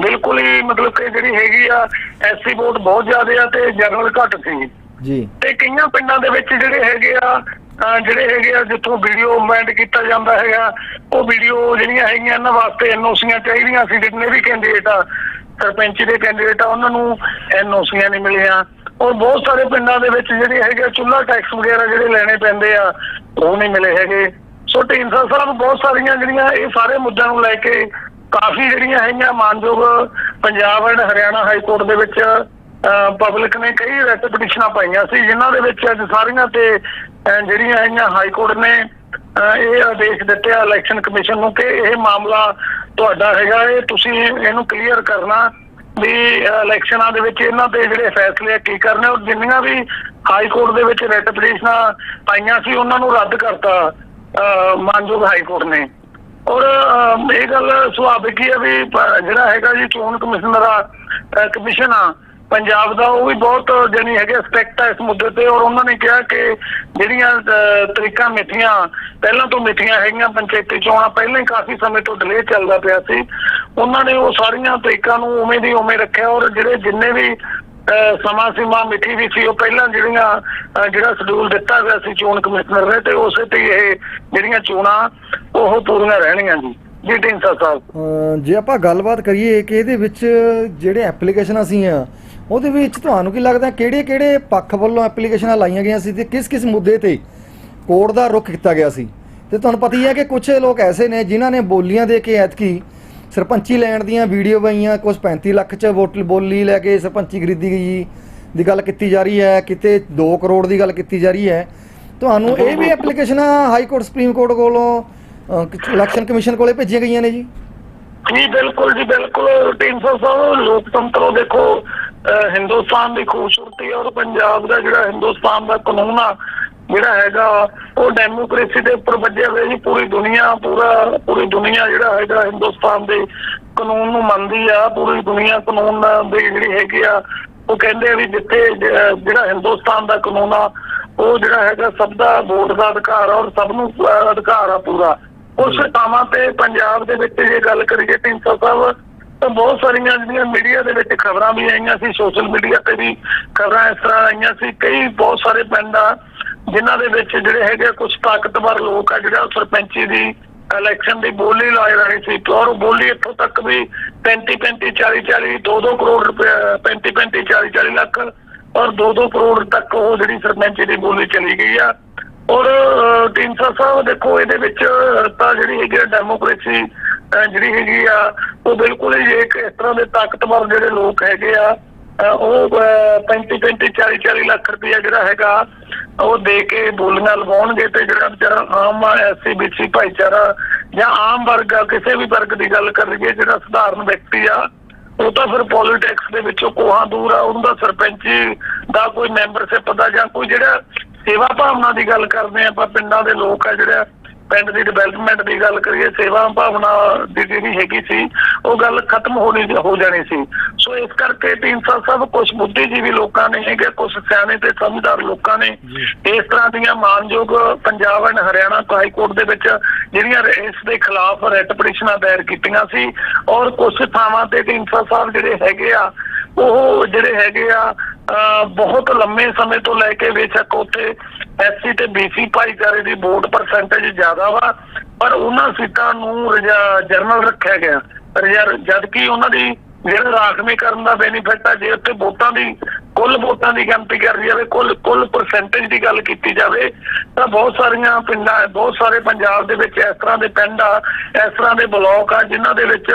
S2: ਬਿਲਕੁਲ ਹੀ ਮਤਲਬ ਕਿ ਜਿਹੜੀ ਹੈਗੀ ਆ ਐਸਸੀ ਵੋਟ ਬਹੁਤ ਜ਼ਿਆਦਾ ਆ ਤੇ ਜਨਰਲ ਘੱਟ ਸੀ।
S1: ਜੀ।
S2: ਤੇ ਕਈਆਂ ਪਿੰਡਾਂ ਦੇ ਵਿੱਚ ਜਿਹੜੇ ਹੈਗੇ ਆ ਜਿਹੜੇ ਹੈਗੇ ਆ ਜਿੱਥੋਂ ਵੀਡੀਓ ਮੈਂਡ ਕੀਤਾ ਜਾਂਦਾ ਹੈਗਾ ਉਹ ਵੀਡੀਓ ਜਿਹੜੀਆਂ ਹੈਗੀਆਂ ਇਹਨਾਂ ਵਾਸਤੇ ਐਨਓਸੀਆਂ ਚਾਹੀਦੀਆਂ ਸੀ ਜਿੰਨੇ ਵੀ ਕੈਂਡੀਡੇਟ ਆ ਸਰਪੰਚ ਦੇ ਕੈਂਡੀਡੇਟ ਆ ਉਹਨਾਂ ਨੂੰ ਐਨਓਸੀਆਂ ਨਹੀਂ ਮਿਲੀਆਂ। ਔਰ ਬਹੁਤ ਸਾਰੇ ਪਿੰਡਾਂ ਦੇ ਵਿੱਚ ਜਿਹੜੇ ਹੈਗੇ ਆ, ਚੁੱਲ੍ਹਾ ਟੈਕਸ ਵਗੈਰਾ ਜਿਹੜੇ ਲੈਣੇ ਪੈਂਦੇ ਆ ਉਹ ਨਹੀਂ ਮਿਲੇ ਹੈਗੇ। ਸੋ ਢੀਂਡਸਾ ਸਾਹਿਬ ਬਹੁਤ ਸਾਰੀਆਂ ਜਿਹੜੀਆਂ ਇਹ ਸਾਰੇ ਮੁੱਦਿਆਂ ਨੂੰ ਲੈ ਕੇ ਕਾਫੀ ਜਿਹੜੀਆਂ ਹੈਗੀਆਂ ਮਾਨਯੋਗ Punjab and Haryana high court ਦੇ ਵਿੱਚ ਪਬਲਿਕ ਨੇ ਕਈ ਰੈਟ ਪਟੀਸ਼ਨਾਂ ਪਾਈਆਂ ਸੀ ਜਿਨ੍ਹਾਂ ਦੇ ਵਿੱਚ ਅੱਜ ਸਾਰੀਆਂ ਤੇ ਜਿਹੜੀਆਂ ਹੈਗੀਆਂ ਹਾਈ ਕੋਰਟ ਨੇ ਇਹ ਆਦੇਸ਼ ਦਿੱਤੇ ਆ ਇਲੈਕਸ਼ਨ ਕਮਿਸ਼ਨ ਨੂੰ ਕਿ ਇਹ ਮਾਮਲਾ ਤੁਹਾਡਾ ਹੈਗਾ ਇਹ ਤੁਸੀਂ ਇਹਨੂੰ ਕਲੀਅਰ ਕਰਨਾ। ਵੀ ਇਲੈਕਸ਼ਨਾਂ ਦੇ ਵਿੱਚ ਇਹਨਾਂ ਤੇ ਜਿਹੜੇ ਫੈਸਲੇ ਕੀ ਕਰਨੇ ਔਰ ਜਿੰਨੀਆਂ ਵੀ ਹਾਈ ਕੋਰਟ ਦੇ ਵਿੱਚ ਰੈਟ ਪਟੀਸ਼ਨਾਂ ਪਾਈਆਂ ਸੀ, ਉਹਨਾਂ ਨੂੰ ਰੱਦ ਕਰਤਾ ਮਾਨਯੋਗ ਹਾਈ ਕੋਰਟ ਨੇ। ਔਰ ਇਹ ਗੱਲ ਸੁਭਾਵਿਕ ਹੀ ਹੈ ਵੀ ਜਿਹੜਾ ਹੈਗਾ ਜੀ ਚੋਣ ਕਮਿਸ਼ਨਰ ਆ ਕਮਿਸ਼ਨ ਆ ਪੰਜਾਬ ਦਾ ਉਹ ਵੀ ਬਹੁਤ ਜਾਨੀ ਹੈਗੇ ਸਪੈਕਟ ਹੈ ਇਸ ਮੁੱਦੇ ਤੇ ਔਰ ਉਹਨਾਂ ਨੇ ਕਿਹਾ ਕਿ ਜਿਹੜੀਆਂ ਅਹ, ਤਰੀਕਾਂ ਮਿੱਠੀਆਂ ਪਹਿਲਾਂ ਤੋਂ ਮਿੱਠੀਆਂ ਹੈਗੀਆਂ ਪੰਚਾਇਤੀ ਚੋਣਾਂ ਪਹਿਲਾਂ ਹੀ ਕਾਫੀ ਸਮੇਂ ਤੋਂ ਡਿਲੇ ਚੱਲਦਾ ਪਿਆ ਸੀ। ਉਹਨਾਂ ਨੇ ਉਹ ਸਾਰੀਆਂ ਤਰੀਕਾਂ ਨੂੰ ਉਵੇਂ ਦੀ ਉਵੇਂ ਰੱਖਿਆ ਔਰ ਜਿਹੜੇ ਜਿੰਨੇ ਵੀ ਸਮਾਂ ਸੀਮਾ ਮਿੱਠੀ ਵੀ ਸੀ ਉਹ ਪਹਿਲਾਂ ਜਿਹੜੀਆਂ ਜਿਹੜਾ ਸ਼ਡਿਊਲ ਦਿੱਤਾ ਗਿਆ ਸੀ ਚੋਣ ਕਮਿਸ਼ਨਰ ਨੇ ਤੇ ਉਸੇ ਤੇ ਇਹ ਜਿਹੜੀਆਂ ਚੋਣਾਂ ਉਹ ਪੂਰੀਆਂ ਰਹਿਣੀਆਂ ਜੀ। ਜੀ ਢੀਂਡਸਾ ਸਾਹਿਬ
S1: ਜੇ ਆਪਾਂ ਗੱਲਬਾਤ ਕਰੀਏ ਕਿ ਇਹਦੇ ਵਿੱਚ ਜਿਹੜੇ ਐਪਲੀਕੇਸ਼ਨਾਂ ਸੀਆਂ ਉਹਦੇ ਵਿੱਚ ਤੁਹਾਨੂੰ ਕੀ ਲੱਗਦਾ ਕਿਹੜੇ ਕਿਹੜੇ ਪੱਖ ਵੱਲੋਂ ਐਪਲੀਕੇਸ਼ਨਾਂ ਲਾਈਆਂ ਗਈਆਂ ਸੀ ਤੇ ਕਿਸ ਕਿਸ ਮੁੱਦੇ ਤੇ ਕੋਰਟ ਦਾ ਰੁਖ ਕੀਤਾ ਗਿਆ ਸੀ? ਤੇ ਤੁਹਾਨੂੰ ਪਤਾ ਹੀ ਹੈ ਕਿ ਕੁਝ ਲੋਕ ਐਸੇ ਨੇ ਜਿਨ੍ਹਾਂ ਨੇ ਬੋਲੀਆਂ ਦੇ ਕੇ ਐਤਕੀ ਸਰਪੰਚੀ ਲੈਣ ਦੀਆਂ ਵੀਡੀਓ ਪਈਆਂ ਕੁਝ 35 ਲੱਖ ਚ ਵੋਟ ਬੋਲੀ ਲੈ ਕੇ ਸਰਪੰਚੀ ਖਰੀਦੀ ਗਈ ਦੀ ਗੱਲ ਕੀਤੀ ਜਾ ਰਹੀ ਹੈ, ਕਿਤੇ 2 ਕਰੋੜ ਦੀ ਗੱਲ ਕੀਤੀ ਜਾ ਰਹੀ ਹੈ। ਤੁਹਾਨੂੰ ਇਹ ਵੀ ਐਪਲੀਕੇਸ਼ਨਾਂ ਹਾਈ ਕੋਰਟ ਸੁਪਰੀਮ ਕੋਰਟ ਕੋਲੋਂ ਇਲੈਕਸ਼ਨ ਕਮਿਸ਼ਨ ਕੋਲੇ ਭੇਜੀਆਂ ਗਈਆਂ ਨੇ ਜੀ?
S2: ਜੀ, ਬਿਲਕੁਲ ਜੀ, ਬਿਲਕੁਲ। 300 ਸਾਹਿਬ ਲੋਕਤੰਤਰ ਦੇਖੋ ਹਿੰਦੁਸਤਾਨ ਦੀ ਖੂਬਸੂਰਤੀ ਔਰ ਪੰਜਾਬ ਦਾ ਜਿਹੜਾ ਹਿੰਦੁਸਤਾਨ ਦਾ ਕਾਨੂੰਨ ਆ, ਜਿਹੜਾ ਹੈਗਾ, ਉਹ ਡੈਮੋਕ੍ਰੇਸੀ ਦੇ ਉੱਪਰ ਵੱਜਿਆ ਹੋਇਆ ਜੀ। ਪੂਰੀ ਦੁਨੀਆ, ਪੂਰਾ, ਪੂਰੀ ਦੁਨੀਆ ਜਿਹੜਾ ਹੈਗਾ ਹਿੰਦੁਸਤਾਨ ਦੇ ਕਾਨੂੰਨ ਨੂੰ ਮੰਨਦੀ ਆ। ਪੂਰੀ ਦੁਨੀਆ ਕਾਨੂੰਨ ਦੇ ਜਿਹੜੀ ਹੈਗੀ ਆ, ਉਹ ਕਹਿੰਦੇ ਆ ਵੀ ਜਿੱਥੇ ਜਿਹੜਾ ਹਿੰਦੁਸਤਾਨ ਦਾ ਕਾਨੂੰਨ ਆ, ਉਹ ਜਿਹੜਾ ਹੈਗਾ ਸਭ ਦਾ ਵੋਟ ਦਾ ਅਧਿਕਾਰ ਆ ਔਰ ਸਭ ਨੂੰ ਅਧਿਕਾਰ ਆ ਪੂਰਾ। ਉਸ ਥਾਵਾਂ ਤੇ ਪੰਜਾਬ ਦੇ ਵਿੱਚ ਜੇ ਗੱਲ ਕਰੀਏ ਢੀਂਡਸਾ ਸਾਹਿਬ ਤਾਂ ਬਹੁਤ ਸਾਰੀਆਂ ਜਿਹੜੀਆਂ ਮੀਡੀਆ ਦੇ ਵਿੱਚ ਖਬਰਾਂ ਵੀ ਆਈਆਂ ਸੀ ਸੋਸ਼ਲ ਮੀਡੀਆ ਤੇ ਵੀ ਖਬਰਾਂ ਇਸ ਤਰ੍ਹਾਂ ਆਈਆਂ ਸੀ। ਕਈ ਬਹੁਤ ਸਾਰੇ ਪਿੰਡ ਆ ਜਿਨ੍ਹਾਂ ਦੇ ਵਿੱਚ ਜਿਹੜੇ ਹੈਗੇ ਕੁਝ ਤਾਕਤਵਰ ਲੋਕ ਆ ਜਿਹੜਾ ਸਰਪੰਚੀ ਦੀ ਇਲੈਕਸ਼ਨ ਦੀ ਬੋਲੀ ਲਾ ਰਹੇ ਸੀ। ਔਰ ਬੋਲੀ ਇੱਥੋਂ ਤੱਕ ਵੀ 35 35 40 40 2 2 ਕਰੋੜ ਰੁਪਏ 35 35 40 40 ਲੱਖ ਔਰ 2 2 ਕਰੋੜ ਤੱਕ ਉਹ ਜਿਹੜੀ ਸਰਪੰਚੀ ਦੀ ਬੋਲੀ ਚਲੀ ਗਈ ਆ। ਔਰ ਅਹ, ਢੀਂਡਸਾ ਸਾਹਿਬ ਦੇਖੋ ਇਹਦੇ ਵਿੱਚ ਤਾਂ ਜਿਹੜੀ ਹੈਗੀ ਆ ਡੈਮੋਕ੍ਰੇਸੀ ਜਿਹੜੀ ਹੈਗੀ ਆ, ਉਹ ਬਿਲਕੁਲ ਹੀ ਇੱਕ ਇਸ ਤਰ੍ਹਾਂ ਦੇ ਤਾਕਤਵਰ ਜਿਹੜੇ ਲੋਕ ਹੈਗੇ ਆ ਉਹ 35 35 40 40 ਲੱਖ ਰੁਪਇਆ ਜਿਹੜਾ ਹੈਗਾ, ਉਹ ਦੇ ਕੇ ਬੋਲੀਆਂ ਲਵਾਉਣਗੇ ਤੇ ਜਿਹੜਾ ਵਿਚਾਰਾ ਆਮ ਐਸਸੀ, ਬੀਸੀ ਭਾਈਚਾਰਾ ਜਾਂ ਆਮ ਵਰਗ ਆ, ਕਿਸੇ ਵੀ ਵਰਗ ਦੀ ਗੱਲ ਕਰ ਲਈਏ ਜਿਹੜਾ ਸਧਾਰਨ ਵਿਅਕਤੀ ਆ, ਉਹ ਤਾਂ ਫਿਰ ਪੋਲਿਟਿਕਸ ਦੇ ਵਿੱਚੋਂ ਕੋਹਾਂ ਦੂਰ ਆ ਉਹਦਾ ਸਰਪੰਚੀ ਦਾ ਕੋਈ ਮੈਂਬਰਸ਼ਿਪ ਦਾ ਜਾਂ ਕੋਈ ਜਿਹੜਾ ਸੇਵਾ ਭਾਵਨਾ ਦੀ ਗੱਲ ਕਰਦੇ ਆ, ਆਪਾਂ ਪਿੰਡਾਂ ਦੇ ਲੋਕ ਆ ਜਿਹੜਾ ਪਿੰਡ ਦੀ ਡਿਵੈਲਪਮੈਂਟ ਦੀ ਗੱਲ ਕਰੀਏ ਸੇਵਾ ਭਾਵਨਾ ਦੀ ਜਿਹੜੀ ਹੈਗੀ ਸੀ ਉਹ ਗੱਲ ਖਤਮ ਹੋਣੀ ਹੋ ਜਾਣੀ ਸੀ। ਸੋ ਇਸ ਕਰਕੇ ਢੀਂਡਸਾ ਸਾਹਿਬ ਕੁਝ ਬੁੱਧੀਜੀਵੀ ਲੋਕਾਂ ਨੇ ਹੈਗੇ ਕੁਝ ਸਿਆਣੇ ਤੇ ਸਮਝਦਾਰ ਲੋਕਾਂ ਨੇ ਇਸ ਤਰ੍ਹਾਂ ਦੀਆਂ ਮਾਨਯੋਗ Punjab and Haryana high court ਦੇ ਵਿੱਚ ਜਿਹੜੀਆਂ ਇਸ ਦੇ ਖਿਲਾਫ ਰੈਟ ਪਟੀਸ਼ਨਾਂ ਦਾਇਰ ਕੀਤੀਆਂ ਸੀ ਔਰ ਕੁਝ ਥਾਵਾਂ ਤੇ ਢੀਂਡਸਾ ਸਾਹਿਬ ਜਿਹੜੇ ਹੈਗੇ ਆ ਉਹ ਜਿਹੜੇ ਹੈਗੇ ਆ ਬਹੁਤ ਲੰਮੇ ਸਮੇਂ ਤੋਂ ਲੈ ਕੇ ਬੇਸ਼ੱਕ ਉੱਥੇ ਐਸਸੀ ਤੇ ਬੀਸੀ ਭਾਈਚਾਰੇ ਦੀ ਵੋਟ ਪਰਸੈਂਟੇਜ ਜ਼ਿਆਦਾ ਵਾ, ਪਰ ਉਹਨਾਂ ਸੀਟਾਂ ਨੂੰ ਰਿਜਾ- ਜਰਨਲ ਰੱਖਿਆ ਗਿਆ। ਰਿਜ਼ਰਵ ਜਦ ਕਿ ਉਹਨਾਂ ਦੀ ਜਿਹੜਾ ਰਾਖਵੀਕਰਨ ਦਾ ਬੈਨੀਫਿਟ ਆ, ਜੇ ਉੱਥੇ ਵੋਟਾਂ ਦੀ, ਕੁੱਲ ਵੋਟਾਂ ਦੀ ਗਿਣਤੀ ਕਰਦੀ ਜਾਵੇ ਕੁੱਲ ਕੁੱਲ ਪਰਸੈਂਟੇਜ ਦੀ ਗੱਲ ਕੀਤੀ ਜਾਵੇ, ਤਾਂ ਬਹੁਤ ਸਾਰੀਆਂ ਪਿੰਡਾਂ, ਬਹੁਤ ਸਾਰੇ ਪੰਜਾਬ ਦੇ ਵਿੱਚ ਇਸ ਤਰ੍ਹਾਂ ਦੇ ਪਿੰਡ ਆ, ਇਸ ਤਰ੍ਹਾਂ ਦੇ ਬਲਾਕ ਆ, ਜਿਨ੍ਹਾਂ ਦੇ ਵਿੱਚ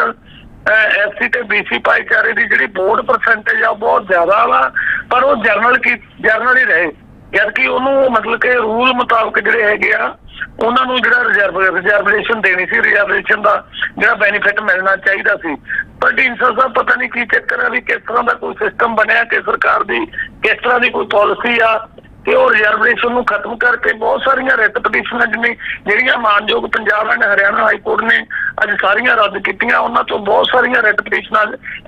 S2: ਐਸਸੀ ਤੇ ਬੀਸੀ ਭਾਈਚਾਰੇ ਦੀ ਜਿਹੜੀ ਵੋਟ ਪਰਸੈਂਟੇਜ ਆ ਉਹ ਬਹੁਤ ਜ਼ਿਆਦਾ ਵਾ, ਪਰ ਉਹ ਜਰਨਲ ਕੀ ਜਰਨਲ ਹੀ ਰਹੇ। ਜਦਕਿ ਉਹਨੂੰ ਮਤਲਬ ਕਿ ਰੂਲ ਮੁਤਾਬਕ ਜਿਹੜੇ ਹੈਗੇ ਆ, ਉਹਨਾਂ ਨੂੰ ਜਿਹੜਾ ਰਿਜ਼ਰਵ ਰਿਜ਼ਰਵੇਸ਼ਨ ਦੇਣੀ ਸੀ ਰਿਜ਼ਰਵੇਸ਼ਨ ਦਾ ਜਿਹੜਾ ਬੈਨੀਫਿਟ ਮਿਲਣਾ ਚਾਹੀਦਾ ਸੀ। ਪਰ ਡੀਨਸਰ ਸਾਹਿਬ ਪਤਾ ਨਹੀਂ ਕੀ ਚੱਕਰ ਆ ਵੀ ਕਿਸ ਤਰ੍ਹਾਂ ਦਾ ਕੋਈ ਸਿਸਟਮ ਬਣਿਆ, ਕਿ ਸਰਕਾਰ ਦੀ, ਕਿਸ ਤਰ੍ਹਾਂ ਦੀ ਕੋਈ ਪਾਲਿਸੀ ਆ ਕਿ ਉਹ ਰਿਜ਼ਰਵੇਸ਼ਨ ਨੂੰ ਖਤਮ ਕਰਕੇ ਬਹੁਤ ਸਾਰੀਆਂ ਰਿਟ ਪਟੀਸ਼ਨਾਂ ਜਿਵੇਂ ਜਿਹੜੀਆਂ ਮਾਨਯੋਗ Punjab and Haryana high court ਨੇ ਅੱਜ ਸਾਰੀਆਂ ਰੱਦ ਕੀਤੀਆਂ ਉਹਨਾਂ ਤੋਂ ਬਹੁਤ ਸਾਰੀਆਂ ਰਿਟ ਪਟੀਸ਼ਨਾਂ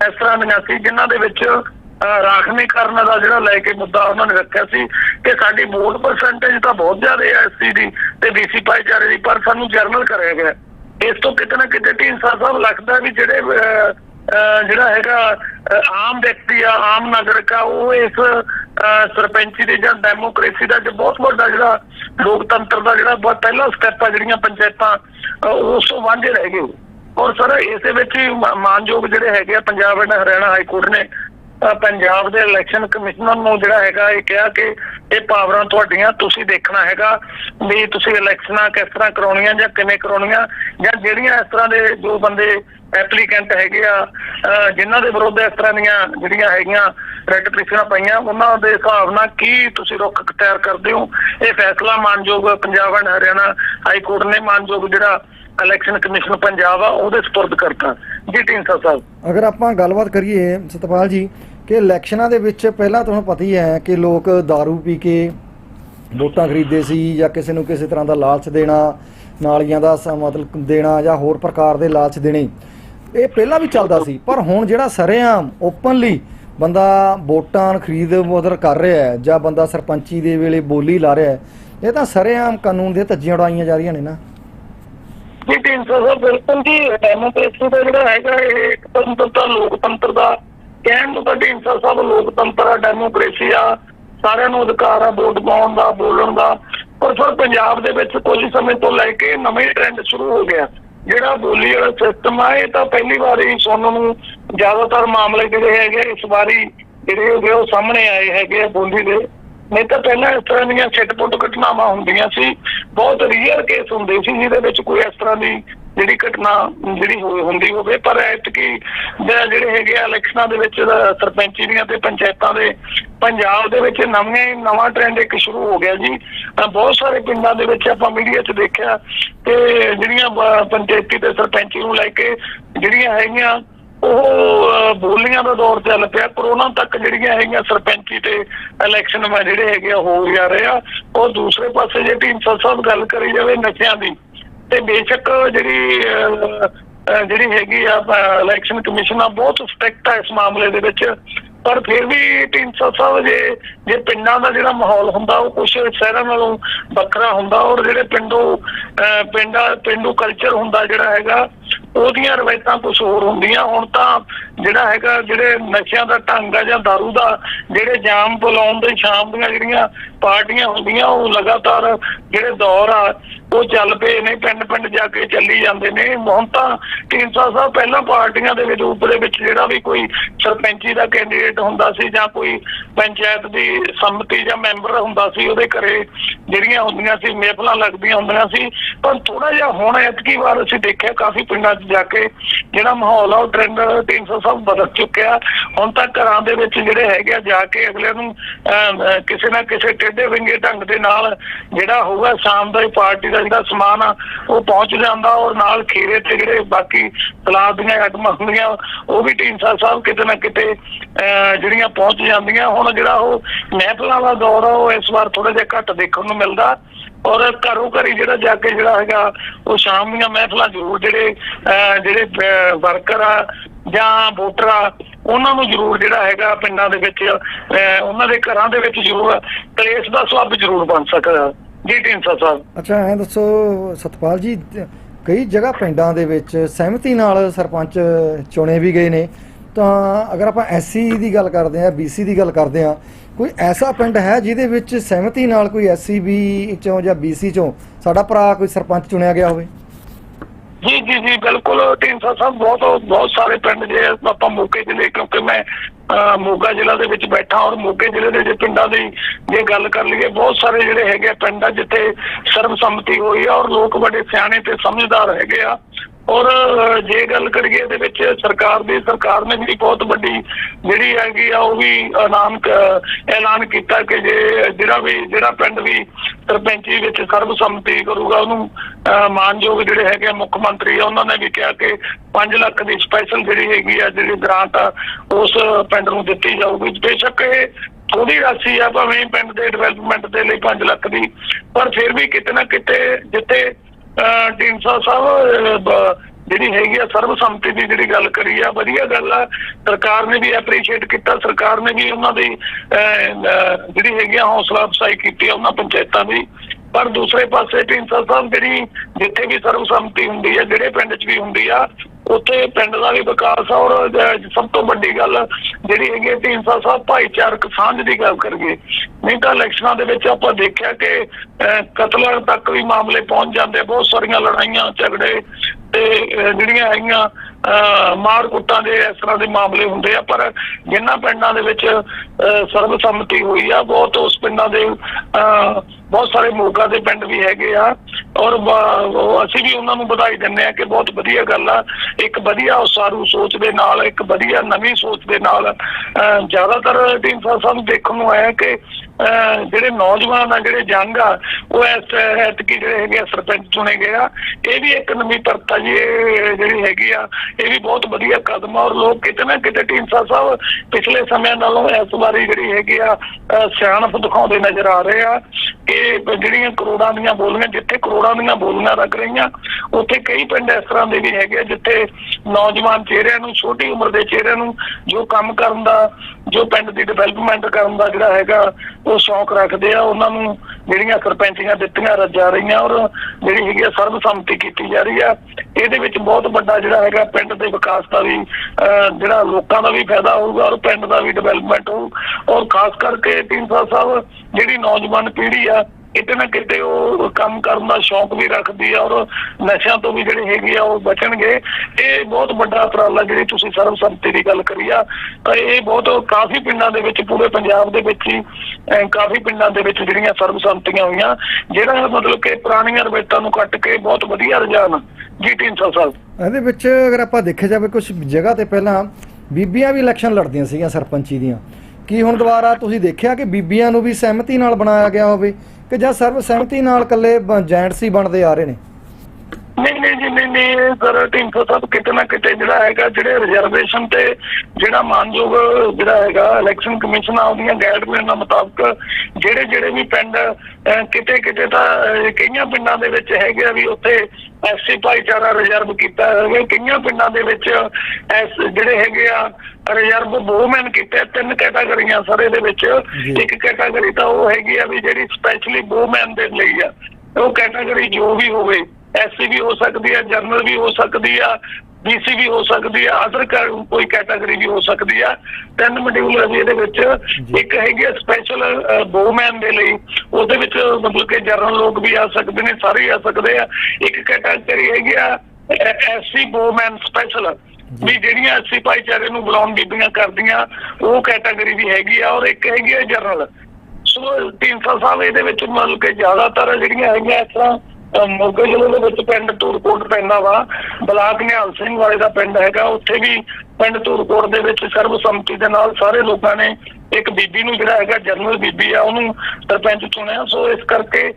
S2: ਇਸ ਤਰ੍ਹਾਂ ਦੀਆਂ ਸੀ ਜਿਨ੍ਹਾਂ ਦੇ ਵਿੱਚ ਅਹ ਰਾਖਵੀਕਰਨ ਦਾ ਜਿਹੜਾ ਲੈ ਕੇ ਮੁੱਦਾ ਉਹਨਾਂ ਨੇ ਰੱਖਿਆ ਸੀ ਕਿ ਸਾਡੀ ਵੋਟ ਪਰਸੈਂਟੇਜ ਤਾਂ ਬਹੁਤ ਜ਼ਿਆਦਾ ਹੈ ਐਸਸੀ ਦੀ ਤੇ ਬੀਸੀ ਭਾਈਚਾਰੇ ਦੀ ਪਰ ਸਾਨੂੰ ਜਰਨਲ ਕਰਿਆ ਗਿਆ। ਇਸ ਤੋਂ ਕਿਤੇ ਨਾ ਕਿਤੇ ਢੀਂਡਸਾ ਸਾਹਿਬ ਲੱਗਦਾ ਵੀ ਜਿਹੜੇ ਅਹ, ਜਿਹੜਾ ਹੈਗਾ ਆਮ ਵਿਅਕਤੀ ਆ, ਆਮ ਨਾਗਰਿਕ ਆ, ਉਹ ਇਸ ਸਰਪੰਚੀ ਦੇ ਜਾਂ ਡੈਮੋਕ੍ਰੇਸੀ ਦਾ ਬਹੁਤ ਵੱਡਾ ਜਿਹੜਾ ਲੋਕਤੰਤਰ ਦਾ ਜਿਹੜਾ ਬਹੁਤ ਪਹਿਲਾ ਸਟੈਪ ਆ ਜਿਹੜੀਆਂ ਪੰਚਾਇਤਾਂ ਉਸ ਤੋਂ ਵਾਂਝੇ ਰਹਿ ਗਏ ਔਰ ਸਰ, ਇਸੇ ਵਿੱਚ ਹੀ ਮਾਨਯੋਗ ਜਿਹੜੇ ਹੈਗੇ ਆ Punjab and Haryana high court ਨੇ ਪੰਜਾਬ ਦੇ ਇਲੈਕਸ਼ਨ ਕਮਿਸ਼ਨਰ ਨੂੰ ਜਿਹੜਾ ਹੈਗਾ ਇਹ ਕਿਹਾ ਕਿ ਇਹ ਪਾਵਰਾਂ ਤੁਹਾਡੀਆਂ ਤੁਸੀਂ ਦੇਖਣਾ ਹੈਗਾ ਵੀ ਤੁਸੀਂ ਇਲੈਕਸ਼ਨਾਂ ਕਿਸ ਤਰ੍ਹਾਂ ਕਰਾਉਣੀਆਂ ਜਾਂ ਕਿਵੇਂ ਕਰਾਉਣੀਆਂ ਜਾਂ ਜਿਹੜੀਆਂ ਇਸ ਤਰ੍ਹਾਂ ਦੇ ਜੋ ਬੰਦੇ ਐਪਲੀਕੈਂਟ ਹੈਗੇ ਆ ਜਿਨ੍ਹਾਂ ਦੇ ਵਿਰੁੱਧ ਇਸ ਤਰ੍ਹਾਂ ਦੀਆਂ ਜਿਹੜੀਆਂ ਹੈਗੀਆਂ ਰੈਡ ਪਟੀਸ਼ਨਾਂ ਪਈਆਂ, ਉਹਨਾਂ ਦੇ ਹਿਸਾਬ ਨਾਲ ਕੀ ਤੁਸੀਂ ਰੁਖ ਤਿਆਰ ਕਰਦੇ ਹੋ? ਇਹ ਫੈਸਲਾ ਮਾਨਯੋਗ Punjab and Haryana high court ਨੇ ਮਾਨਯੋਗ ਜਿਹੜਾ ਇਲੈਕਸ਼ਨ ਕਮਿਸ਼ਨ ਪੰਜਾਬ ਆ, ਉਹਦੇ ਸਪੁਰਦ ਕਰਤਾ। ਜੀ, ਢੀਂਡਸਾ ਸਾਹਿਬ।
S1: ਅਗਰ ਆਪਾਂ ਗੱਲਬਾਤ ਕਰੀਏ ਸਤਪਾਲ ਜੀ ਕਿ ਇਲੈਕਸ਼ਨਾਂ ਦੇ ਵਿੱਚ ਪਹਿਲਾਂ ਤੁਹਾਨੂੰ ਪਤਾ ਹੀ ਹੈ ਕਿ ਲੋਕ दारू ਪੀ ਕੇ ਵੋਟਾਂ ਖਰੀਦਦੇ ਸੀ ਜਾਂ ਕਿਸੇ ਨੂੰ ਕਿਸੇ ਤਰ੍ਹਾਂ ਦਾ ਲਾਲਚ ਦੇਣਾ, ਨਾਲੀਆਂ ਦਾ ਮਤਲਬ ਦੇਣਾ ਜਾਂ ਹੋਰ ਪ੍ਰਕਾਰ ਦੇ ਲਾਲਚ ਦੇਣੇ। ਇਹ ਪਹਿਲਾਂ ਵੀ ਚੱਲਦਾ ਸੀ, ਪਰ ਹੁਣ ਜਿਹੜਾ ਸਰੇਆਮ ਓਪਨਲੀ ਬੰਦਾ ਵੋਟਾਂ ਖਰੀਦ ਮੁਦਰ ਕਰ ਰਿਹਾ ਹੈ ਜਾਂ ਬੰਦਾ ਸਰਪੰਚੀ ਦੇ ਵੇਲੇ ਬੋਲੀ ਲਾ ਰਿਹਾ ਹੈ, ਇਹ ਤਾਂ ਸਰੇਆਮ ਕਾਨੂੰਨ ਦੇ ਧੱਜੀਆਂ ਉਡਾਈਆਂ ਜਾ ਰਹੀਆਂ ਨੇ ਨਾ।
S2: ਜੀ ਬਿਲਕੁਲ ਜੀ, ਡੈਮੋਕ੍ਰੇਸੀ ਦਾ ਜਿਹੜਾ ਹੈਗਾ ਇਹ ਇੱਕ ਲੋਕਤੰਤਰ ਦਾ ਕਹਿਣ ਨੂੰ ਤਾਂ ਢੀਂਡਸਾ ਸਾਹਿਬ ਲੋਕਤੰਤਰ ਆ ਡੈਮੋਕ੍ਰੇਸੀ ਆ, ਸਾਰਿਆਂ ਨੂੰ ਅਧਿਕਾਰ ਆ, ਵੋਟ ਪਾਉਣ ਦਾ, ਬੋਲਣ ਦਾ। ਪਰ ਫਿਰ ਪੰਜਾਬ ਦੇ ਵਿੱਚ ਕੁਝ ਸਮੇਂ ਤੋਂ ਲੈ ਕੇ ਨਵੇਂ ਟ੍ਰੈਂਡ ਸ਼ੁਰੂ ਹੋ ਗਿਆ। ਜਿਹੜਾ ਬੋਲੀ ਵਾਲਾ ਸਿਸਟਮ ਆ, ਇਹ ਤਾਂ ਪਹਿਲੀ ਵਾਰੀ ਹੀ ਸੁਣਨ ਨੂੰ ਜ਼ਿਆਦਾਤਰ ਮਾਮਲੇ ਜਿਹੜੇ ਹੈਗੇ, ਇਸ ਵਾਰੀ ਜਿਹੜੇ ਹੈਗੇ ਉਹ ਸਾਹਮਣੇ ਆਏ ਹੈਗੇ ਆ ਬੋਲੀ ਦੇ। ਨਹੀਂ ਤਾਂ ਪਹਿਲਾਂ ਇਸ ਤਰ੍ਹਾਂ ਦੀਆਂ ਛਿੱਟ-ਪੁੱਟ ਘਟਨਾਵਾਂ ਹੁੰਦੀਆਂ ਸੀ। ਬਹੁਤ ਰੀਅਰ ਕੇਸ ਹੁੰਦੇ ਸੀ, ਜਿਹਦੇ ਵਿੱਚ ਕੋਈ ਇਸ ਤਰ੍ਹਾਂ ਦੀ ਜਿਹੜੀ ਘਟਨਾ ਜਿਹੜੀ ਹੋਈ ਹੁੰਦੀ ਹੋਵੇ, ਪਰ ਐਤਕੀ ਜਿਹੜੇ ਹੈਗੇ ਆ ਇਲੈਕਸ਼ਨਾਂ ਦੇ ਵਿੱਚ ਸਰਪੰਚੀ ਦੀਆਂ ਤੇ ਪੰਚਾਇਤਾਂ ਦੇ, ਪੰਜਾਬ ਦੇ ਵਿੱਚ ਨਵੇਂ ਨਵਾਂ ਟ੍ਰੈਂਡ ਇੱਕ ਸ਼ੁਰੂ ਹੋ ਗਿਆ ਜੀ। ਬਹੁਤ ਸਾਰੇ ਪਿੰਡਾਂ ਦੇ ਵਿੱਚ ਆਪਾਂ ਮੀਡੀਆ 'ਚ ਦੇਖਿਆ ਕਿ ਜਿਹੜੀਆਂ ਪੰਚਾਇਤੀ ਤੇ ਸਰਪੰਚੀ ਨੂੰ ਲੈ ਕੇ ਜਿਹੜੀਆਂ ਹੈਗੀਆਂ, ਉਹ ਬੋਲੀਆਂ ਦਾ ਦੌਰ ਚੱਲ ਪਿਆ। ਕਰੋਨਾ ਤੱਕ ਜਿਹੜੀਆਂ ਹੈਗੀਆਂ ਸਰਪੰਚੀ ਤੇ ਇਲੈਕਸ਼ਨ ਮੈਂ ਜਿਹੜੇ ਹੈਗੇ ਆ, ਹੋ ਜਾ ਰਹੇ ਆ। ਉਹ ਦੂਸਰੇ ਪਾਸੇ ਜੇ ਢੀਂਡਸਾ ਸਾਹਿਬ ਗੱਲ ਕਰੀ ਜਾਵੇ ਨਸ਼ਿਆਂ ਦੀ ਤੇ ਬੇਸ਼ੱਕ ਜਿਹੜੀ ਜਿਹੜੀ ਹੈਗੀ ਆ ਇਲੈਕਸ਼ਨ ਕਮਿਸ਼ਨ ਆ, ਬਹੁਤ ਸਟ੍ਰਿਕਟ ਆ ਇਸ ਮਾਮਲੇ ਦੇ ਵਿੱਚ। ਪਰ ਫਿਰ ਵੀ 300 ਸਾਹਿਬ ਜੇ ਜੇ ਪਿੰਡਾਂ ਦਾ ਜਿਹੜਾ ਮਾਹੌਲ ਹੁੰਦਾ, ਉਹ ਕੁਝ ਸ਼ਹਿਰਾਂ ਨਾਲੋਂ ਵੱਖਰਾ ਹੁੰਦਾ ਔਰ ਜਿਹੜੇ ਪਿੰਡੋਂ ਪਿੰਡਾਂ, ਪਿੰਡੂ ਕਲਚਰ ਹੁੰਦਾ ਜਿਹੜਾ ਹੈਗਾ, ਉਹਦੀਆਂ ਰਵਾਇਤਾਂ ਕੁਝ ਹੋਰ ਹੁੰਦੀਆਂ। ਹੁਣ ਤਾਂ ਜਿਹੜਾ ਹੈਗਾ, ਜਿਹੜੇ ਨਸ਼ਿਆਂ ਦਾ ਢੰਗ ਆ ਜਾਂ दारू ਦਾ, ਜਿਹੜੇ ਜਾਮ ਬੁਲਾਉਣ ਦੇ ਸ਼ਾਮ ਦੀਆਂ ਜਿਹੜੀਆਂ ਪਾਰਟੀਆਂ ਹੁੰਦੀਆਂ, ਉਹ ਲਗਾਤਾਰ ਜਿਹੜੇ ਦੌਰ ਆ ਉਹ ਚੱਲ ਪਏ ਨੇ ਪਿੰਡ ਪਿੰਡ ਜਾ ਕੇ ਚੱਲੀ ਜਾਂਦੇ ਨੇ। ਹੁਣ ਤਾਂ 300 ਸਾਹਿਬ ਪਹਿਲਾਂ ਪਾਰਟੀਆਂ ਦੇ ਰੂਪ ਦੇ ਵਿੱਚ ਜਿਹੜਾ ਵੀ ਕੋਈ ਸਰਪੰਚੀ ਦਾ ਕੈਂਡੀਡੇਟ ਹੁੰਦਾ ਸੀ ਜਾਂ ਕੋਈ ਪੰਚਾਇਤ ਦੀ ਸੰਮਤੀ ਜਾਂ ਮੈਂਬਰ ਹੁੰਦਾ ਸੀ ਉਹਦੇ ਘਰੇ ਜਿਹੜੀਆਂ ਹੁੰਦੀਆਂ ਸੀ ਮਹਿਫਲਾਂ ਲੱਗਦੀਆਂ ਹੁੰਦੀਆਂ ਸੀ। ਪਰ ਥੋੜਾ ਜਿਹਾ ਹੁਣ ਐਤਕੀ ਵਾਰ ਅਸੀਂ ਦੇਖਿਆ ਕਾਫੀ ਪਿੰਡਾਂ 'ਚ ਜਾ ਕੇ ਜਿਹੜਾ ਮਾਹੌਲ ਆ ਉਹ ਟ੍ਰੈਂਡ 300 ਸਭ ਬਦਲ ਚੁੱਕਿਆ। ਹੁਣ ਤਾਂ ਘਰਾਂ ਦੇ ਵਿੱਚ ਜਿਹੜੇ ਹੈਗੇ ਆ ਜਾ ਕੇ ਅਗਲੇ ਨੂੰ ਅਹ, ਕਿਸੇ ਨਾ ਕਿਸੇ ਟੇਢੇ ਵਿੰਗੇ ਢੰਗ ਦੇ ਨਾਲ ਜਿਹੜਾ ਹੋਊਗਾ ਸ਼ਾਮ ਦਾ ਹੀ ਪਾਰਟੀ ਦਾ ਜਿਹੜਾ ਸਮਾਨ ਆ ਉਹ ਪਹੁੰਚ ਜਾਂਦਾ ਔਰ ਨਾਲ ਖੀਰੇ ਤੇ ਜਿਹੜੇ ਬਾਕੀ ਸਲਾਦ ਦੀਆਂ ਆਈਟਮਾਂ ਹੁੰਦੀਆਂ ਉਹ ਵੀ 300 ਸਾਹਿਬ ਕਿਤੇ ਨਾ ਕਿਤੇ ਅਹ, ਜਿਹੜੀਆਂ ਪਹੁੰਚ ਜਾਂਦੀਆਂ। ਹੁਣ ਜਿਹੜਾ ਉਹ ਮਹਿਫਲਾਂ ਦਾ ਦੌਰ ਆ ਉਹ ਇਸ ਵਾਰ ਥੋੜਾ ਜਿਹਾ ਘੱਟ ਦੇਖਣ ਨੂੰ ਮਿਲਦਾ। ਔਰ ਘਰੋਂ ਘਰੀ ਜਿਹੜਾ ਜਾ ਕੇ ਜਿਹੜਾ ਹੈਗਾ ਉਹ ਸ਼ਾਮ ਦੀਆਂ ਮਹਿਫਲਾਂ ਜ਼ਰੂਰ ਜਿਹੜੇ ਅਹ, ਜਿਹੜੇ ਵਰਕਰ ਆ ਜਾਂ ਵੋਟਰ ਆ ਉਹਨਾਂ ਨੂੰ ਜ਼ਰੂਰ ਜਿਹੜਾ ਹੈਗਾ ਪਿੰਡਾਂ ਦੇ ਵਿੱਚ ਅਹ, ਉਹਨਾਂ ਦੇ ਘਰਾਂ ਦੇ ਵਿੱਚ ਜ਼ਰੂਰ ਕਲੇਸ਼ ਦਾ ਸਬਬ ਜ਼ਰੂਰ ਬਣ ਸਕਦਾ। ਜੀ ਢੀਂਡਸਾ ਸਾਹਿਬ
S1: ਅੱਛਾ, ਐਂ ਦੱਸੋ, ਸਤਪਾਲ ਜੀ, ਕਈ ਜਗ੍ਹਾ ਪਿੰਡਾਂ ਦੇ ਵਿੱਚ ਸਹਿਮਤੀ ਨਾਲ ਸਰਪੰਚ ਚੁਣੇ ਵੀ ਗਏ ਨੇ। ਤਾਂ ਅਗਰ ਆਪਾਂ ਐਸਸੀ ਦੀ ਗੱਲ ਕਰਦੇ ਹਾਂ, ਬੀਸੀ ਦੀ ਗੱਲ ਕਰਦੇ ਹਾਂ, ਕੋਈ ਐਸਾ ਪਿੰਡ ਹੈ ਜਿਹਦੇ ਵਿੱਚ ਸਹਿਮਤੀ ਨਾਲ ਕੋਈ ਐਸਸੀ ਵੀ ਚੋਂ ਜਾਂ ਬੀਸੀ ਚੋਂ ਸਾਡਾ ਭਰਾ ਕੋਈ ਸਰਪੰਚ ਚੁਣਿਆ ਗਿਆ ਹੋਵੇ?
S2: ਜੀ ਜੀ ਜੀ ਬਿਲਕੁਲ ਢੀਂਡਸਾ ਸਾਹਿਬ ਬਹੁਤ ਬਹੁਤ ਸਾਰੇ ਪਿੰਡ ਜੇ ਆਪਾਂ ਮੋਗੇ ਜ਼ਿਲ੍ਹੇ ਕਿਉਂਕਿ ਮੈਂ ਅਹ, ਮੋਗਾ ਜ਼ਿਲ੍ਹਾ ਦੇ ਵਿੱਚ ਬੈਠਾ ਔਰ ਮੋਗੇ ਜ਼ਿਲ੍ਹੇ ਦੇ ਜੇ ਪਿੰਡਾਂ ਦੀ ਜੇ ਗੱਲ ਕਰ ਲਈਏ ਬਹੁਤ ਸਾਰੇ ਜਿਹੜੇ ਹੈਗੇ ਆ ਪਿੰਡ ਆ ਜਿੱਥੇ ਸਰਬਸੰਮਤੀ ਹੋਈ ਆ ਔਰ ਲੋਕ ਬੜੇ ਸਿਆਣੇ ਤੇ ਸਮਝਦਾਰ ਹੈਗੇ ਆ। ਔਰ ਜੇ ਗੱਲ ਕਰੀਏ ਇਹਦੇ ਵਿੱਚ ਸਰਕਾਰ ਦੀ, ਸਰਕਾਰ ਨੇ ਜਿਹੜੀ ਬਹੁਤ ਵੱਡੀ ਜਿਹੜੀ ਹੈਗੀ ਆ, ਉਹ ਵੀ ਐਲਾਨ ਐਲਾਨ ਕੀਤਾ ਕਿ ਜੇ ਜਿਹੜਾ ਵੀ, ਜਿਹੜਾ ਪਿੰਡ ਵੀ ਸਰਪੰਚੀ ਵਿੱਚ ਸਰਬਸੰਮਤੀ ਕਰੂਗਾ, ਉਹਨੂੰ ਮਾਨਯੋਗ ਜਿਹੜੇ ਹੈਗੇ ਆ ਮੁੱਖ ਮੰਤਰੀ ਆ, ਉਹਨਾਂ ਨੇ ਵੀ ਕਿਹਾ ਕਿ 5 ਲੱਖ ਦੀ ਸਪੈਸ਼ਲ ਜਿਹੜੀ ਹੈਗੀ ਆ, ਜਿਹੜੀ ਗ੍ਰਾਂਟ ਆ, ਉਸ ਪਿੰਡ ਨੂੰ ਦਿੱਤੀ ਜਾਊਗੀ। ਬੇਸ਼ੱਕ ਇਹ ਥੋੜੀ ਰਾਸ਼ੀ ਆ, ਭਾਵੇਂ ਪਿੰਡ ਦੇ ਡਿਵੈਲਪਮੈਂਟ ਦੇ ਲਈ 5 ਲੱਖ ਦੀ, ਪਰ ਫਿਰ ਵੀ ਕਿਤੇ ਨਾ ਕਿਤੇ ਜਿੱਥੇ ਅਹ ਢੀਂਡਸਾ ਸਾਹਿਬ ਜਿਹੜੀ ਹੈਗੀ ਆ ਸਰਬਸੰਮਤੀ ਦੀ ਜਿਹੜੀ ਗੱਲ ਕਰੀ ਆ ਵਧੀਆ ਗੱਲ ਆ। ਸਰਕਾਰ ਨੇ ਵੀ ਐਪਰੀਸ਼ੀਏਟ ਕੀਤਾ ਸਰਕਾਰ ਨੇ ਵੀ ਉਹਨਾਂ ਦੀ ਅਹ, ਜਿਹੜੀ ਹੈਗੀ ਆ ਹੌਸਲਾ ਅਫਸਾਈ ਕੀਤੀ ਆ ਉਹਨਾਂ ਪੰਚਾਇਤਾਂ ਦੀ। ਪਰ ਦੂਸਰੇ ਪਾਸੇ ਢੀਂਡਸਾ ਸਾਹਿਬ ਜਿਹੜੀ ਜਿੱਥੇ ਵੀ ਸਰਬਸੰਮਤੀ ਹੁੰਦੀ ਆ ਜਿਹੜੇ ਪਿੰਡ 'ਚ ਵੀ ਹੁੰਦੀ ਆ ਉੱਥੇ ਪਿੰਡ ਦਾ ਵੀ ਵਿਕਾਸ ਆ ਔਰ ਸਭ ਤੋਂ ਵੱਡੀ ਗੱਲ ਜਿਹੜੀ ਹੈਗੀ ਹੈ ਢੀਂਡਸਾ ਸਾਹਿਬ ਭਾਈਚਾਰਕ ਸਾਂਝ ਦੀ ਗੱਲ ਕਰੀਏ ਨਹੀਂ ਤਾਂ ਇਲੈਕਸ਼ਨਾਂ ਦੇ ਵਿੱਚ ਆਪਾਂ ਦੇਖਿਆ ਕਿ ਕਤਲਾਂ ਤੱਕ ਵੀ ਮਾਮਲੇ ਪਹੁੰਚ ਜਾਂਦੇ ਆ। ਬਹੁਤ ਸਾਰੀਆਂ ਲੜਾਈਆਂ ਝਗੜੇ ਤੇ ਜਿਹੜੀਆਂ ਹੈਗੀਆਂ ਅਹ, ਮਾਰ ਕੁੱਟਾਂ ਦੇ ਇਸ ਤਰ੍ਹਾਂ ਦੇ ਮਾਮਲੇ ਹੁੰਦੇ ਆ ਪਰ ਜਿਨ੍ਹਾਂ ਪਿੰਡਾਂ ਦੇ ਵਿੱਚ ਅਹ, ਸਰਬਸੰਮਤੀ ਹੋਈ ਆ ਬਹੁਤ ਉਸ ਪਿੰਡਾਂ ਦੇ ਅਹ, ਬਹੁਤ ਸਾਰੇ ਮੋਗਾ ਦੇ ਪਿੰਡ ਵੀ ਹੈਗੇ ਆ ਔਰ ਅਸੀਂ ਵੀ ਉਹਨਾਂ ਨੂੰ ਵਧਾਈ ਦਿੰਦੇ ਆ ਕਿ ਬਹੁਤ ਵਧੀਆ ਗੱਲ ਆ। ਇੱਕ ਵਧੀਆ ਉਸਾਰੂ ਸੋਚ ਦੇ ਨਾਲ ਇੱਕ ਵਧੀਆ ਨਵੀਂ ਸੋਚ ਦੇ ਨਾਲ ਅਹ, ਜ਼ਿਆਦਾਤਰ ਢੀਂਡਸਾ ਸਾਹਿਬ ਦੇਖਣ ਨੂੰ ਆਇਆ ਕਿ ਅਹ, ਜਿਹੜੇ ਨੌਜਵਾਨ ਆ ਜਿਹੜੇ ਜੰਗ ਆ ਉਹ ਇਸ ਐਤਕੀ ਜਿਹੜੇ ਹੈਗੇ ਆ ਸਰਪੰਚ ਚੁਣੇ ਗਏ ਆ। ਇਹ ਵੀ ਇੱਕ ਨਵੀਂ ਪਰਤਾ ਜੀ ਜਿਹੜੀ ਹੈਗੀ ਆ ਇਹ ਵੀ ਬਹੁਤ ਵਧੀਆ ਕਦਮ ਆ ਔਰ ਲੋਕ ਕਿਤੇ ਨਾ ਕਿਤੇ ਢੀਂਡਸਾ ਸਾਹਿਬ ਪਿਛਲੇ ਸਮਿਆਂ ਨਾਲੋਂ ਇਸ ਵਾਰੀ ਜਿਹੜੀ ਹੈਗੀ ਆ ਅਹ, ਸਿਆਣਪ ਦਿਖਾਉਂਦੇ ਨਜ਼ਰ ਆ ਰਹੇ ਆ ਕਿ ਜਿਹੜੀਆਂ ਕਰੋੜਾਂ ਦੀਆਂ ਬੋਲੀਆਂ, ਜਿੱਥੇ ਕਰੋੜਾਂ ਦੀਆਂ ਬੋਲੀਆਂ ਲੱਗ ਰਹੀਆਂ, ਉੱਥੇ ਕਈ ਪਿੰਡ ਇਸ ਤਰ੍ਹਾਂ ਦੇ ਵੀ ਹੈਗੇ ਆ ਜਿੱਥੇ ਨੌਜਵਾਨ ਚਿਹਰਿਆਂ ਨੂੰ, ਛੋਟੀ ਉਮਰ ਦੇ ਚਿਹਰਿਆਂ ਨੂੰ ਜੋ ਕੰਮ ਕਰਨ ਦਾ ਜੋ ਪਿੰਡ ਦੀ ਡਿਵੈਲਪਮੈਂਟ ਕਰਨ ਦਾ ਜਿਹੜਾ ਹੈਗਾ ਉਹ ਸ਼ੌਂਕ ਰੱਖਦੇ ਆ ਉਹਨਾਂ ਨੂੰ ਜਿਹੜੀਆਂ ਸਰਪੰਚੀਆਂ ਦਿੱਤੀਆਂ ਜਾ ਰਹੀਆਂ ਔਰ ਜਿਹੜੀ ਹੈਗੀ ਆ ਸਰਬਸੰਮਤੀ ਕੀਤੀ ਜਾ ਰਹੀ ਆ ਇਹਦੇ ਵਿੱਚ ਬਹੁਤ ਵੱਡਾ ਜਿਹੜਾ ਹੈਗਾ ਪਿੰਡ ਦੇ ਵਿਕਾਸ ਦਾ ਵੀ ਅਹ, ਜਿਹੜਾ ਲੋਕਾਂ ਦਾ ਵੀ ਫਾਇਦਾ ਹੋਊਗਾ ਔਰ ਪਿੰਡ ਦਾ ਵੀ ਡਿਵੈਲਪਮੈਂਟ ਹੋਊ। ਔਰ ਖਾਸ ਕਰਕੇ ਢੀਂਡਸਾ ਸਾਹਿਬ ਜਿਹੜੀ ਨੌਜਵਾਨ ਪੀੜ੍ਹੀ ਆ ਕਿਤੇ ਨਾ ਕਿਤੇ ਉਹ ਕੰਮ ਕਰਨ ਦਾ ਸ਼ੌਂਕ ਵੀ ਰੱਖਦੀ ਆ ਔਰ ਨਸ਼ਿਆਂ ਤੋਂ ਵੀ ਜਿਹੜੇ ਹੈਗੇ ਆ ਉਹ ਬਚਣਗੇ। ਇਹ ਬਹੁਤ ਵੱਡਾ ਉਪਰਾਲਾ ਜਿਹੜੀ ਤੁਸੀਂ ਸਰਬਸੰਮਤੀ ਦੀ ਗੱਲ ਕਰੀ ਆ ਇਹ ਬਹੁਤ ਕਾਫੀ ਪਿੰਡਾਂ ਦੇ ਵਿੱਚ, ਪੂਰੇ ਪੰਜਾਬ ਦੇ ਵਿੱਚ ਹੀ ਕਾਫੀ ਪਿੰਡਾਂ ਦੇ ਵਿੱਚ ਜਿਹੜੀਆਂ ਸਰਬਸੰਮਤੀਆਂ ਹੋਈਆਂ, ਜਿਹੜਾ ਮਤਲਬ ਕਿ ਪੁਰਾਣੀਆਂ ਰਵਾਇਤਾਂ ਨੂੰ ਕੱਟ ਕੇ ਬਹੁਤ ਵਧੀਆ ਰੁਝਾਨ ਜੀ ਢੀਂਡਸਾ ਸਾਲ।
S1: ਇਹਦੇ ਵਿੱਚ ਅਗਰ ਆਪਾਂ ਦੇਖਿਆ ਜਾਵੇ ਕੁਝ ਜਗ੍ਹਾ ਤੇ ਪਹਿਲਾਂ ਬੀਬੀਆਂ ਵੀ ਇਲੈਕਸ਼ਨ ਲੜਦੀਆਂ ਸੀਗੀਆਂ ਸਰਪੰਚੀ ਦੀਆਂ। ਕੀ ਹੁਣ ਦੁਬਾਰਾ ਤੁਸੀਂ ਦੇਖਿਆ ਕਿ ਬੀਬੀਆਂ ਨੂੰ ਵੀ ਸਹਿਮਤੀ ਨਾਲ ਬਣਾਇਆ ਗਿਆ ਹੋਵੇ? ਕਿ ਜਾਂ ਸਰਵ ਸਹਿਮਤੀ ਨਾਲ ਇਕੱਲੇ ਜੈਂਟਸ ਹੀ ਬਣਦੇ ਆ ਰਹੇ ਨੇ।
S2: ਨਹੀਂ ਨਹੀਂ ਜੀ ਨਹੀਂ ਨਹੀਂ ਇਹ ਸਰ ਢੀਂਡਸਾ ਸਾਹਿਬ ਕਿਤੇ ਨਾ ਕਿਤੇ ਜਿਹੜਾ ਹੈਗਾ ਜਿਹੜੇ ਰਿਜ਼ਰਵੇਸ਼ਨ ਤੇ ਜਿਹੜਾ ਮਾਨਯੋਗ ਜਿਹੜਾ ਹੈਗਾ ਇਲੈਕਸ਼ਨ ਕਮਿਸ਼ਨ ਆ ਉਹਦੀਆਂ ਗਾਈਡਲਾਈਨਾਂ ਮੁਤਾਬਕ ਜਿਹੜੇ ਜਿਹੜੇ ਵੀ ਪਿੰਡ ਕਿਤੇ ਕਿਤੇ ਤਾਂ ਕਈਆਂ ਪਿੰਡਾਂ ਦੇ ਵਿੱਚ ਹੈਗੇ ਆ ਵੀ ਉੱਥੇ ਐਸਸੀ ਭਾਈਚਾਰਾ ਰਿਜ਼ਰਵ ਕੀਤਾ ਹੈਗਾ ਕਈਆਂ ਪਿੰਡਾਂ ਦੇ ਵਿੱਚ ਐਸ ਜਿਹੜੇ ਹੈਗੇ ਆ ਰਿਜ਼ਰਵ ਵੂਮਨ ਕੀਤੇ ਤਿੰਨ ਕੈਟਾਗਰੀਆਂ ਸਰ ਇਹਦੇ ਵਿੱਚ। ਇੱਕ ਕੈਟਾਗਰੀ ਤਾਂ ਉਹ ਹੈਗੀ ਆ ਵੀ ਜਿਹੜੀ ਸਪੈਸ਼ਲੀ ਵੂਮਨ ਦੇ ਲਈ ਆ ਉਹ ਕੈਟਾਗਰੀ ਜੋ ਵੀ ਹੋਵੇ ਐਸਸੀ ਵੀ ਹੋ ਸਕਦੀ ਹੈ ਜਨਰਲ ਵੀ ਹੋ ਸਕਦੀ ਆ ਬੀਸੀ ਵੀ ਹੋ ਸਕਦੀ ਆ ਅਦਰ ਕੋਈ ਕੈਟਾਗਰੀ ਵੀ ਹੋ ਸਕਦੀ ਆ। ਤਿੰਨ ਮੋਡਿਊਲ ਜੀ ਇਹਦੇ ਵਿੱਚ। ਇੱਕ ਹੈਗੀ ਸਪੈਸ਼ਲ ਵੂਮਨ ਦੇ ਲਈ। ਉਹਦੇ ਵਿੱਚ ਮਤਲਬ ਕਿ ਜਨਰਲ ਲੋਕ ਵੀ ਆ ਸਕਦੇ ਨੇ ਸਾਰੇ ਹੀ ਆ ਸਕਦੇ ਆ। ਇੱਕ ਕੈਟਾਗਰੀ ਹੈਗੀ ਆ ਐਸਸੀ ਵੂਮਨ ਸਪੈਸ਼ਲ ਵੀ ਜਿਹੜੀਆਂ ਐਸਸੀ ਭਾਈਚਾਰੇ ਨੂੰ ਬੁਲਾਉਣ ਬੀਬੀਆਂ ਕਰਦੀਆਂ ਉਹ ਕੈਟਾਗਰੀ ਵੀ ਹੈਗੀ ਆ ਔਰ ਇੱਕ ਹੈਗੀ ਆ ਜਨਰਲ ਸੋ 300 ਸਾਹਿਬ ਇਹਦੇ ਵਿੱਚ ਮਤਲਬ ਕਿ ਜ਼ਿਆਦਾਤਰ ਜਿਹੜੀਆਂ ਹੈਗੀਆਂ ਇਸ ਤਰ੍ਹਾਂ ਮੋਗਾ ਜ਼ਿਲ੍ਹੇ ਦੇ ਵਿੱਚ ਪਿੰਡ ਧੂਰਕੋਟ ਪੈਂਦਾ ਵਾ। ਬਲਾਕ ਨਿਹਾਲ ਸਿੰਘ ਵਾਲੇ ਦਾ ਪਿੰਡ ਹੈਗਾ। ਉੱਥੇ ਵੀ ਪਿੰਡ ਧੂਰਕੋਟ ਦੇ ਵਿੱਚ ਸਰਬਸੰਮਤੀ ਦੇ ਨਾਲ ਸਾਰੇ ਲੋਕਾਂ ਨੇ ਇੱਕ ਬੀਬੀ ਨੂੰ ਜਿਹੜਾ ਹੈਗਾ, ਜਨਰਲ ਬੀਬੀ ਆ, ਉਹਨੂੰ ਸਰਪੰਚ ਚੁਣਿਆ। ਸੋ ਇਸ ਕਰਕੇ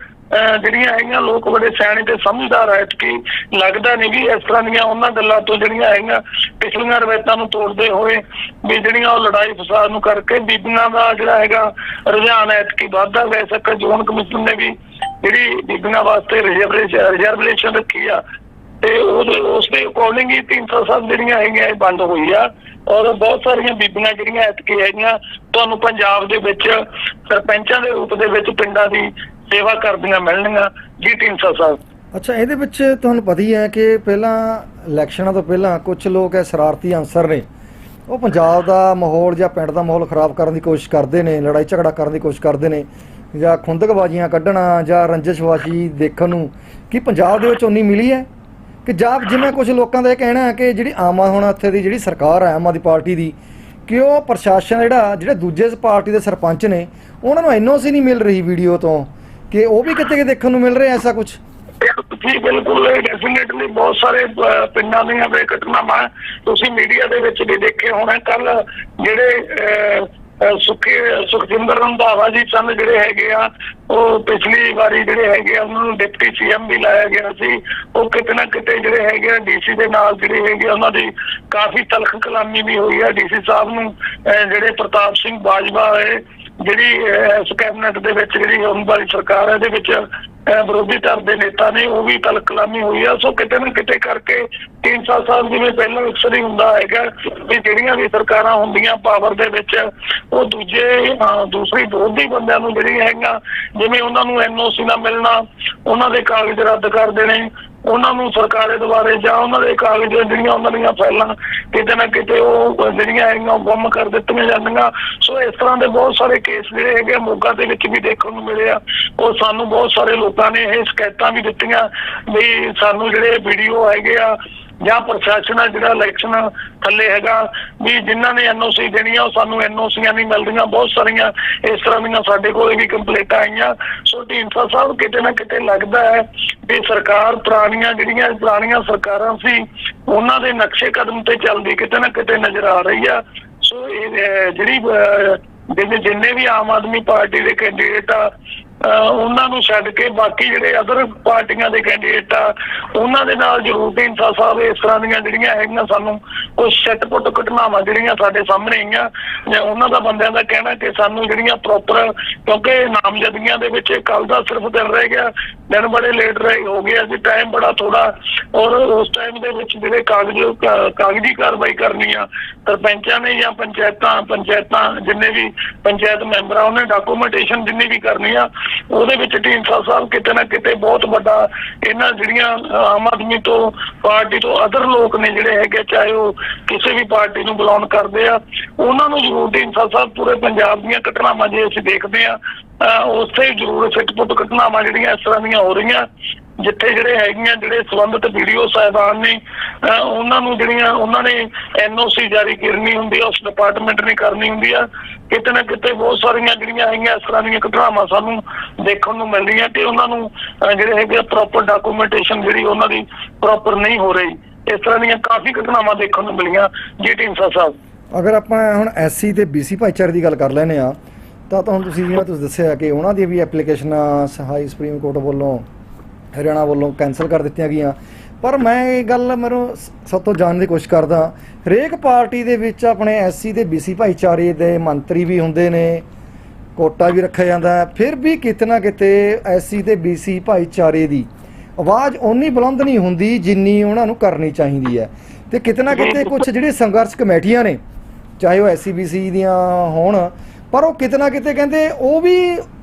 S2: ਜਿਹੜੀਆਂ ਹੈਗੀਆਂ ਲੋਕ ਬੜੇ ਸਿਆਣੇ ਤੇ ਸਮਝਦਾਰ ਐ ਕਿ ਲੱਗਦਾ ਨਹੀਂ ਵੀ ਇਸ ਤਰ੍ਹਾਂ ਦੀਆਂ ਉਹਨਾਂ ਗੱਲਾਂ ਤੋਂ ਜਿਹੜੀਆਂ ਹੈਗੀਆਂ, ਪਿਛਲੀਆਂ ਰਵਾਇਤਾਂ ਨੂੰ ਤੋੜਦੇ ਹੋਏ ਵੀ ਜਿਹੜੀਆਂ ਉਹ ਲੜਾਈ ਫਸਾਦ ਨੂੰ ਕਰਕੇ ਬੀਬੀਆਂ ਦਾ ਜਿਹੜਾ ਹੈਗਾ ਰੁਝਾਨ ਐਤਕੀ ਵਾਧਾ ਵੈਸੇ ਜੋਨ ਕਮਿਸ਼ਨ ਨੇ ਵੀ ਜਿਹੜੀ ਬੀਬੀਆਂ ਵਾਸਤੇ ਰਿਜ਼ਰਵੇਸ਼ਨ ਰਿਜ਼ਰਵੇਸ਼ਨ ਰੱਖੀ ਆ, ਤੇ ਉਸ ਦੇ ਅਕੋਰਡਿੰਗ ਹੀ 300 ਜਿਹੜੀਆਂ ਹੈਗੀਆਂ ਇਹ ਬੰਦ ਹੋਈ ਆ। ਔਰ ਬਹੁਤ ਸਾਰੀਆਂ ਬੀਬੀਆਂ ਜਿਹੜੀਆਂ ਐਤਕੀ ਹੈਗੀਆਂ, ਤੁਹਾਨੂੰ ਪੰਜਾਬ ਦੇ ਵਿੱਚ ਸਰਪੰਚਾਂ ਦੇ ਰੂਪ ਦੇ ਵਿੱਚ ਪਿੰਡਾਂ ਦੀ ਸੇਵਾ ਕਰਦੀਆਂ ਮਿਲਣਗੀਆਂ ਜੀ 300
S1: ਅੱਛਾ, ਇਹਦੇ ਵਿੱਚ ਤੁਹਾਨੂੰ ਪਤਾ ਹੀ ਹੈ ਕਿ ਪਹਿਲਾਂ ਇਲੈਕਸ਼ਨਾਂ ਤੋਂ ਪਹਿਲਾਂ ਕੁਝ ਲੋਕ ਇਹ ਸ਼ਰਾਰਤੀ ਅਨਸਰ ਨੇ। ਉਹ ਪੰਜਾਬ ਦਾ ਮਾਹੌਲ ਜਾਂ ਪਿੰਡ ਦਾ ਮਾਹੌਲ ਖਰਾਬ ਕਰਨ ਦੀ ਕੋਸ਼ਿਸ਼ ਕਰਦੇ ਨੇ, ਲੜਾਈ ਝਗੜਾ ਕਰਨ ਦੀ ਕੋਸ਼ਿਸ਼ ਕਰਦੇ ਨੇ। ਜਾਂ ਖੁੰਦਕਬਾਜ਼ੀਆਂ ਕੱਢਣਾ ਜਾਂ ਰੰਜਿਸ਼ਵਾਜੀ ਦੇਖਣ ਨੂੰ, ਕੀ ਪੰਜਾਬ ਦੇ ਵਿੱਚ ਉਨੀ ਮਿਲੀ ਹੈ? ਕਿ ਜਾਂ ਜਿਵੇਂ ਕੁਝ ਲੋਕਾਂ ਦਾ ਇਹ ਕਹਿਣਾ ਹੈ ਕਿ ਜਿਹੜੀ ਆਮ ਹੁਣ ਇੱਥੇ ਦੀ ਜਿਹੜੀ ਸਰਕਾਰ ਹੈ, ਆਮ ਆਦਮੀ ਪਾਰਟੀ ਦੀ, ਕਿ ਉਹ ਪ੍ਰਸ਼ਾਸਨ ਜਿਹੜਾ, ਜਿਹੜੇ ਦੂਜੇ ਪਾਰਟੀ ਦੇ ਸਰਪੰਚ ਨੇ, ਉਹਨਾਂ ਨੂੰ ਐਨਓਸੀ ਨਹੀਂ ਮਿਲ ਰਹੀ ਵੀਡੀਓ ਤੋਂ, ਕਿ ਉਹ ਵੀ ਕਿਤੇ ਦੇਖਣ ਨੂੰ ਮਿਲ ਰਿਹਾ ਐਸਾ ਕੁਝ
S2: ਜੀ, ਬਿਲਕੁਲ ਡੈਫੀਨਿਟਲੀ ਬਹੁਤ ਸਾਰੇ ਪਿੰਡਾਂ ਦੀਆਂ ਵੇ ਘਟਨਾਵਾਂ ਤੁਸੀਂ ਮੀਡੀਆ ਦੇ ਵਿੱਚ ਵੀ ਦੇਖੇ ਹੋਣੇ ਕੱਲ ਜਿਹੜੇ ਸੁਖੇ ਸੁਖਜਿੰਦਰ ਰੰਧਾਵਾ ਜੀ ਸਨ ਜਿਹੜੇ ਹੈਗੇ ਆ ਉਹ ਪਿਛਲੀ ਵਾਰੀ ਜਿਹੜੇ ਹੈਗੇ ਆ ਉਹਨਾਂ ਨੂੰ ਡਿਪਟੀ ਸੀਐਮ ਵੀ ਲਾਇਆ ਗਿਆ ਸੀ। ਉਹ ਕਿਤੇ ਨਾ ਕਿਤੇ ਜਿਹੜੇ ਹੈਗੇ ਆ ਡੀਸੀ ਦੇ ਨਾਲ ਜਿਹੜੇ ਹੈਗੇ ਆ, ਉਹਨਾਂ ਦੀ ਕਾਫੀ ਤਲਖ ਕਲਾਮੀ ਵੀ ਹੋਈ ਆ। ਡੀਸੀ ਸਾਹਿਬ ਨੂੰ ਜਿਹੜੇ ਪ੍ਰਤਾਪ ਸਿੰਘ ਬਾਜਵਾ ਹੈ ਜਿਹੜੀ ਇਸ ਕੈਬਨਿਟ ਦੇ ਵਿੱਚ ਜਿਹੜੀ ਹੁਣ ਵਾਲੀ ਸਰਕਾਰ ਹੈ ਇਹਦੇ ਵਿੱਚ ਵਿਰੋਧੀ ਧਿਰ ਦੇ ਨੇਤਾ ਨੇ, ਉਹ ਵੀ ਕਲਕਲਾਮੀ ਹੋਈ ਆ। ਸੋ ਕਿਤੇ ਨਾ ਕਿਤੇ ਕਰਕੇ 300 ਸਾਲ ਜਿਵੇਂ ਪਹਿਲਾਂ ਅਕਸਰ ਹੀ ਹੁੰਦਾ ਹੈਗਾ ਵੀ ਜਿਹੜੀਆਂ ਵੀ ਸਰਕਾਰਾਂ ਹੁੰਦੀਆਂ ਪਾਵਰ ਦੇ ਵਿੱਚ, ਉਹ ਦੂਜੇ ਦੂਸਰੀ ਵਿਰੋਧੀ ਬੰਦਿਆਂ ਨੂੰ ਜਿਹੜੀਆਂ ਹੈਗੀਆਂ, ਜਿਵੇਂ ਉਹਨਾਂ ਨੂੰ ਐਨਓਸੀ ਨਾ ਮਿਲਣਾ, ਉਹਨਾਂ ਦੇ ਕਾਗਜ਼ ਰੱਦ ਕਰ ਦੇਣੇ ਉਹਨਾਂ ਨੂੰ ਸਰਕਾਰੇ ਦੁਆਰੇ ਜਾਂ ਉਹਨਾਂ ਦੇ ਕਾਗਜ਼ ਜਿਹੜੀਆਂ ਉਹਨਾਂ ਦੀਆਂ ਫਾਈਲਾਂ ਕਿਤੇ ਨਾ ਕਿਤੇ ਉਹ ਜਿਹੜੀਆਂ ਹੈਗੀਆਂ ਉਹ ਗੁੰਮ ਕਰ ਦਿੱਤੀਆਂ ਜਾਂਦੀਆਂ। ਸੋ ਇਸ ਤਰ੍ਹਾਂ ਦੇ ਬਹੁਤ ਸਾਰੇ ਕੇਸ ਜਿਹੜੇ ਹੈਗੇ ਆ, ਮੋਗਾ ਦੇ ਵਿੱਚ ਵੀ ਦੇਖਣ ਨੂੰ ਮਿਲੇ ਆ। ਉਹ ਸਾਨੂੰ ਬਹੁਤ ਸਾਰੇ ਲੋਕਾਂ ਨੇ ਇਹ ਸ਼ਿਕਾਇਤਾਂ ਵੀ ਦਿੱਤੀਆਂ ਵੀ ਸਾਨੂੰ ਜਿਹੜੇ ਵੀਡੀਓ ਹੈਗੇ ਆ ਜਾਂ ਪ੍ਰਸ਼ਾਸਨ ਆ ਜਿਹੜਾ ਇਲੈਕਸ਼ਨ ਥੱਲੇ ਹੈਗਾ, ਵੀ ਜਿਨ੍ਹਾਂ ਨੇ ਐਨਓਸੀ ਦੇਣੀ ਆ ਉਹ ਸਾਨੂੰ ਐਨਓਸੀਆਂ ਨਹੀਂ ਮਿਲਦੀਆਂ, ਬਹੁਤ ਸਾਰੀਆਂ ਇਸ ਤਰ੍ਹਾਂ ਦੀਆਂ ਸਾਡੇ ਕੋਲ ਵੀ ਕੰਪਲੇਂਟਾਂ ਆਈਆਂ। ਸੋ ਢੀਂਡਸਾ ਸਾਹਿਬ, ਕਿਤੇ ਨਾ ਕਿਤੇ ਲੱਗਦਾ ਹੈ ਵੀ ਸਰਕਾਰ ਪੁਰਾਣੀਆਂ ਜਿਹੜੀਆਂ ਪੁਰਾਣੀਆਂ ਸਰਕਾਰਾਂ ਸੀ, ਉਹਨਾਂ ਦੇ ਨਕਸ਼ੇ ਕਦਮ ਤੇ ਚੱਲਦੀ ਕਿਤੇ ਨਾ ਕਿਤੇ ਨਜ਼ਰ ਆ ਰਹੀ ਆ। ਸੋ ਇਹ ਜਿਹੜੀ ਜਿੰਨੇ ਜਿੰਨੇ ਵੀ ਆਮ ਆਦਮੀ ਪਾਰਟੀ ਦੇ ਕੈਂਡੀਡੇਟ ਆ ਉਹਨਾਂ ਨੂੰ ਛੱਡ ਕੇ ਬਾਕੀ ਜਿਹੜੇ ਅਦਰ ਪਾਰਟੀਆਂ ਦੇ ਕੈਂਡੀਡੇਟ ਆ, ਉਹਨਾਂ ਦੇ ਨਾਲ ਜ਼ਰੂਰ ਢੀਂਡਸਾ ਸਾਹਿਬ ਇਸ ਤਰ੍ਹਾਂ ਦੀਆਂ ਜਿਹੜੀਆਂ ਹੈਗੀਆਂ ਸਾਨੂੰ ਕੁਝ ਛੱਟਪੁੱਟ ਘਟਨਾਵਾਂ ਜਿਹੜੀਆਂ ਸਾਡੇ ਸਾਹਮਣੇ ਆਈਆਂ, ਜਾਂ ਉਹਨਾਂ ਦਾ ਬੰਦਿਆਂ ਦਾ ਕਹਿਣਾ ਕਿ ਸਾਨੂੰ ਜਿਹੜੀਆਂ ਪ੍ਰੋਪਰ ਕਿਉਂਕਿ ਨਾਮਜ਼ਦਗੀਆਂ ਦੇ ਵਿੱਚ ਕੱਲ ਦਾ ਸਿਰਫ ਦਿਨ ਰਹਿ ਗਿਆ, ਦਿਨ ਬੜੇ ਲੇਟ ਰਹੇ, ਹੋ ਗਏ ਅਸੀਂ ਟਾਈਮ ਬੜਾ ਥੋੜਾ ਔਰ ਉਸ ਟਾਈਮ ਦੇ ਵਿੱਚ ਜਿਹੜੇ ਕਾਗਜ਼ ਕਾਗਜ਼ੀ ਕਾਰਵਾਈ ਕਰਨੀ ਆ, ਸਰਪੰਚਾਂ ਨੇ ਜਾਂ ਪੰਚਾਇਤਾਂ ਪੰਚਾਇਤਾਂ ਜਿੰਨੇ ਵੀ ਪੰਚਾਇਤ ਮੈਂਬਰ ਆ ਉਹਨੇ ਡਾਕੂਮੈਂਟੇਸ਼ਨ ਜਿੰਨੀ ਵੀ ਕਰਨੀ ਆ ਉਹਦੇ ਵਿੱਚ ਢੀਂਡਸਾ ਸਾਹਿਬ ਕਿਤੇ ਨਾ ਕਿਤੇ ਬਹੁਤ ਵੱਡਾ ਇਹਨਾਂ ਜਿਹੜੀਆਂ ਆਮ ਆਦਮੀ ਤੋਂ ਪਾਰਟੀ ਤੋਂ ਅਦਰ ਲੋਕ ਨੇ ਜਿਹੜੇ ਹੈਗੇ ਚਾਹੇ ਉਹ ਕਿਸੇ ਵੀ ਪਾਰਟੀ ਨੂੰ ਬਿਲੋਂਗ ਕਰਦੇ ਆ, ਉਹਨਾਂ ਨੂੰ ਜ਼ਰੂਰ ਢੀਂਡਸਾ ਸਾਹਿਬ ਪੂਰੇ ਪੰਜਾਬ ਦੀਆਂ ਘਟਨਾਵਾਂ ਜੇ ਅਸੀਂ ਦੇਖਦੇ ਆ ਅਹ ਉੱਥੇ ਜ਼ਰੂਰ ਫਿੱਟਪੁੱਟ ਘਟਨਾਵਾਂ ਜਿਹੜੀਆਂ ਇਸ ਤਰ੍ਹਾਂ ਦੀਆਂ ਹੋ ਰਹੀਆਂ, ਜਿੱਥੇ ਜਿਹੜੇ ਹੈਗੀਆਂ ਜਿਹੜੇ ਸੰਬੰਧਿਤ ਵੀਡੀਓ ਸਾਹਿਬਾਨ ਨੇ ਉਹਨਾਂ ਨੂੰ ਜਿਹੜੀਆਂ ਉਹਨਾਂ ਨੇ ਐਨਓਸੀ ਜਾਰੀ ਕਰਨੀ ਹੁੰਦੀ ਆ, ਉਸ ਡਿਪਾਰਟਮੈਂਟ ਨੇ ਕਰਨੀ ਹੁੰਦੀ ਆ, ਕਿਤੇ ਨਾ ਕਿਤੇ ਬਹੁਤ ਸਾਰੀਆਂ ਜਿਹੜੀਆਂ ਹੈਗੀਆਂ ਇਸ ਤਰ੍ਹਾਂ ਦੀਆਂ ਘਟਨਾਵਾਂ ਸਾਨੂੰ ਦੇਖਣ ਨੂੰ ਮਿਲ ਰਹੀਆਂ ਕਿ ਉਹਨਾਂ ਨੂੰ ਜਿਹੜੇ ਹੈਗੇ ਪ੍ਰੋਪਰ ਡਾਕੂਮੈਂਟੇਸ਼ਨ ਜਿਹੜੀ ਉਹਨਾਂ ਦੀ ਪ੍ਰੋਪਰ ਨਹੀਂ ਹੋ ਰਹੀ, ਇਸ ਤਰ੍ਹਾਂ ਦੀਆਂ ਕਾਫੀ ਘਟਨਾਵਾਂ ਦੇਖਣ ਨੂੰ ਮਿਲੀਆਂ, ਜੀ ਢੀਂਡਸਾ ਸਾਹਿਬ।
S1: ਅਗਰ ਆਪਾਂ ਹੁਣ ਐਸਸੀ ਤੇ ਬੀਸੀ ਭਾਈਚਾਰੇ ਦੀ ਗੱਲ ਕਰ ਲੈਨੇ ਆ ਤਾਂ ਤੁਹਾਨੂੰ ਤੁਸੀਂ ਜਿਵੇਂ ਤੁਸੀਂ ਦੱਸਿਆ ਕਿ ਉਹਨਾਂ ਦੀ ਵੀ ਐਪਲੀਕੇਸ਼ਨਾਂ ਹਾਈ ਸੁਪਰੀਮ ਕੋਰਟ ਵੱਲੋਂ, ਹਰਿਆਣਾ ਵੱਲੋਂ ਕੈਨਸਲ ਕਰ ਦਿੱਤੀਆਂ ਗਈਆਂ। ਪਰ ਮੈਂ ਇਹ ਗੱਲ ਮੈਨੂੰ ਸ- ਸਭ ਤੋਂ ਜਾਣਨ ਦੀ ਕੋਸ਼ਿਸ਼ ਕਰਦਾ, ਹਰੇਕ ਪਾਰਟੀ ਦੇ ਵਿੱਚ ਆਪਣੇ ਐਸਸੀ ਤੇ ਬੀਸੀ ਭਾਈਚਾਰੇ ਦੇ ਮੰਤਰੀ ਵੀ ਹੁੰਦੇ ਨੇ, ਕੋਟਾ ਵੀ ਰੱਖਿਆ ਜਾਂਦਾ ਫਿਰ ਵੀ ਕਿਤੇ ਨਾ ਕਿਤੇ ਐਸਸੀ ਤੇ ਬੀਸੀ ਭਾਈਚਾਰੇ ਦੀ ਆਵਾਜ਼ ਓਨੀ ਬੁਲੰਦ ਨਹੀਂ ਹੁੰਦੀ ਜਿੰਨੀ ਉਹਨਾਂ ਨੂੰ ਕਰਨੀ ਚਾਹੀਦੀ ਹੈ। ਤੇ ਕਿਤੇ ਨਾ ਕਿਤੇ ਕੁਝ ਜਿਹੜੇ ਸੰਘਰਸ਼ ਕਮੇਟੀਆਂ ਨੇ, ਚਾਹੇ ਉਹ ਐਸਸੀਬੀਸੀ ਦੀਆਂ ਹੋਣ ਪਰ ਉਹ ਕਿਤੇ ਨਾ ਕਿਤੇ ਕਹਿੰਦੇ ਉਹ ਵੀ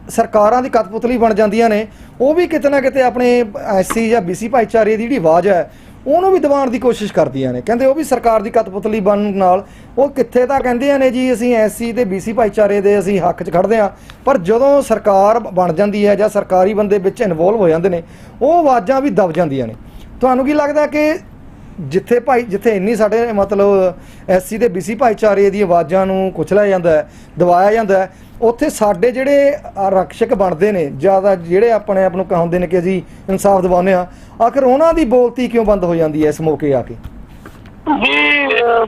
S1: ਸਰਕਾਰਾਂ ਦੀ ਕਤਪੁਤਲੀ ਬਣ ਜਾਂਦੀਆਂ ਨੇ, ਉਹ ਵੀ ਕਿਤੇ ਨਾ ਕਿਤੇ ਆਪਣੇ ਐਸਸੀ ਜਾਂ ਬੀਸੀ ਭਾਈਚਾਰੇ ਦੀ ਜਿਹੜੀ ਆਵਾਜ਼ ਹੈ, ਉਹਨੂੰ ਵੀ ਦਬਾਉਣ ਦੀ ਕੋਸ਼ਿਸ਼ ਕਰਦੀਆਂ ਨੇ। ਕਹਿੰਦੇ ਉਹ ਵੀ ਸਰਕਾਰ ਦੀ ਕਤਪੁਤਲੀ ਬਣਨ ਨਾਲ, ਉਹ ਕਿੱਥੇ ਤਾਂ ਕਹਿੰਦੇ ਨੇ ਜੀ, ਅਸੀਂ ਐਸਸੀ ਤੇ ਬੀਸੀ ਭਾਈਚਾਰੇ ਦੇ ਅਸੀਂ ਹੱਕ 'ਚ ਖੜਦੇ ਆ ਪਰ ਜਦੋਂ ਸਰਕਾਰ ਬਣ ਜਾਂਦੀ ਹੈ ਜਾਂ ਸਰਕਾਰੀ ਬੰਦੇ ਵਿੱਚ ਇਨਵੋਲਵ ਹੋ ਜਾਂਦੇ ਨੇ, ਉਹ ਆਵਾਜ਼ਾਂ ਵੀ ਦਬ ਜਾਂਦੀਆਂ ਨੇ। ਤੁਹਾਨੂੰ ਕੀ ਲੱਗਦਾ ਕਿ ਜਿੱਥੇ ਭਾਈ, ਜਿੱਥੇ ਇੰਨੀ ਸਾਡੇ, ਮਤਲਬ ਐਸਸੀ ਤੇ ਬੀਸੀ ਭਾਈਚਾਰੇ ਦੀ ਆਵਾਜ਼ਾਂ ਨੂੰ ਕੁਚਲਿਆ ਜਾਂਦਾ ਹੈ, ਦਬਾਇਆ ਜਾਂਦਾ ਹੈ, ਉੱਥੇ ਸਾਡੇ ਜਿਹੜੇ ਆਰਕਸ਼ਕ ਬਣਦੇ ਨੇ, ਜ਼ਿਆਦਾ ਜਿਹੜੇ ਆਪਣੇ ਆਪ ਨੂੰ ਕਹਾਉਂਦੇ ਨੇ ਕਿ ਅਸੀਂ ਇਨਸਾਫ ਦਿਵਾਉਂਦੇ ਆ ਆਖਰ ਉਹਨਾਂ ਦੀ ਬੋਲਤੀ ਕਿਉਂ ਬੰਦ ਹੋ ਜਾਂਦੀ ਹੈ ਇਸ ਮੌਕੇ ਆ ਕੇ?
S2: ਜੀ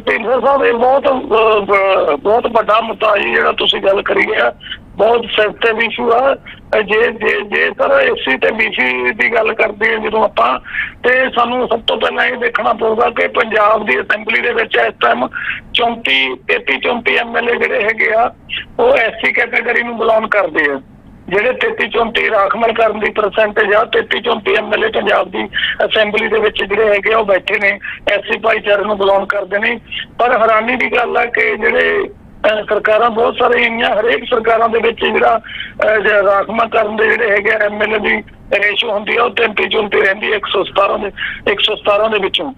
S2: ਢੀਂਡਸਾ ਸਾਹਿਬ ਇਹ ਬਹੁਤ ਅਹ, ਬਹੁਤ ਵੱਡਾ ਮੁੱਦਾ ਜੀ ਜਿਹੜਾ ਤੁਸੀਂ ਗੱਲ ਕਰੀ ਹੈ। ਬਹੁਤ ਸੈਂਸਿਟਿਵ ਇਸ਼ੂ ਆ। ਜੇ ਜੇ ਜੇ ਸਰ ਐਸਸੀ ਤੇ ਬੀਸੀ ਦੀ ਗੱਲ ਕਰਦੇ ਹਾਂ ਜਦੋਂ ਆਪਾਂ ਤੇ ਸਾਨੂੰ ਸਭ ਤੋਂ ਪਹਿਲਾਂ ਇਹ ਦੇਖਣਾ ਪਊਗਾ ਕਿ ਪੰਜਾਬ ਦੀ ਅਸੈਂਬਲੀ ਦੇ ਵਿੱਚ ਇਸ ਟਾਈਮ 34 33 34 ਐਮਐਲਏ ਜਿਹੜੇ ਹੈਗੇ ਆ ਉਹ ਐਸਸੀ ਕੈਟਾਗਰੀ ਨੂੰ ਬਿਲੋਂਗ ਕਰਦੇ ਆ। ਜਿਹੜੇ 33 34 ਰਾਖਮਲ ਕਰਨ ਦੀ ਪਰਸੈਂਟੇਜ ਆ 33 34 ਐਮਐਲਏ ਪੰਜਾਬ ਦੀ ਅਸੈਂਬਲੀ ਦੇ ਵਿੱਚ ਜਿਹੜੇ ਹੈਗੇ ਆ ਉਹ ਬੈਠੇ ਨੇ। ਐਸਸੀ ਭਾਈਚਾਰੇ ਨੂੰ ਬਿਲੋਂਗ ਕਰਦੇ ਨੇ। ਪਰ ਹੈਰਾਨੀ ਦੀ ਗੱਲ ਆ ਕਿ ਜਿਹੜੇ ਸਰਕਾਰਾਂ ਬਹੁਤ ਸਾਰੇ ਇੰਨੀਆਂ ਹਰੇਕ ਸਰਕਾਰਾਂ ਦੇ ਵਿੱਚ ਜਿਹੜਾ ਅਹ, ਕਰਨ ਦੇ ਜਿਹੜੇ ਹੈਗੇ ਐਮਐਲਏ ਦੀ ਰੇਸ਼ੋ ਹੁੰਦੀ ਆ ਉਹ 33 34 ਰਹਿੰਦੀ ਹੈ 117 ਦੇ 117 ਦੇ ਵਿੱਚੋਂ।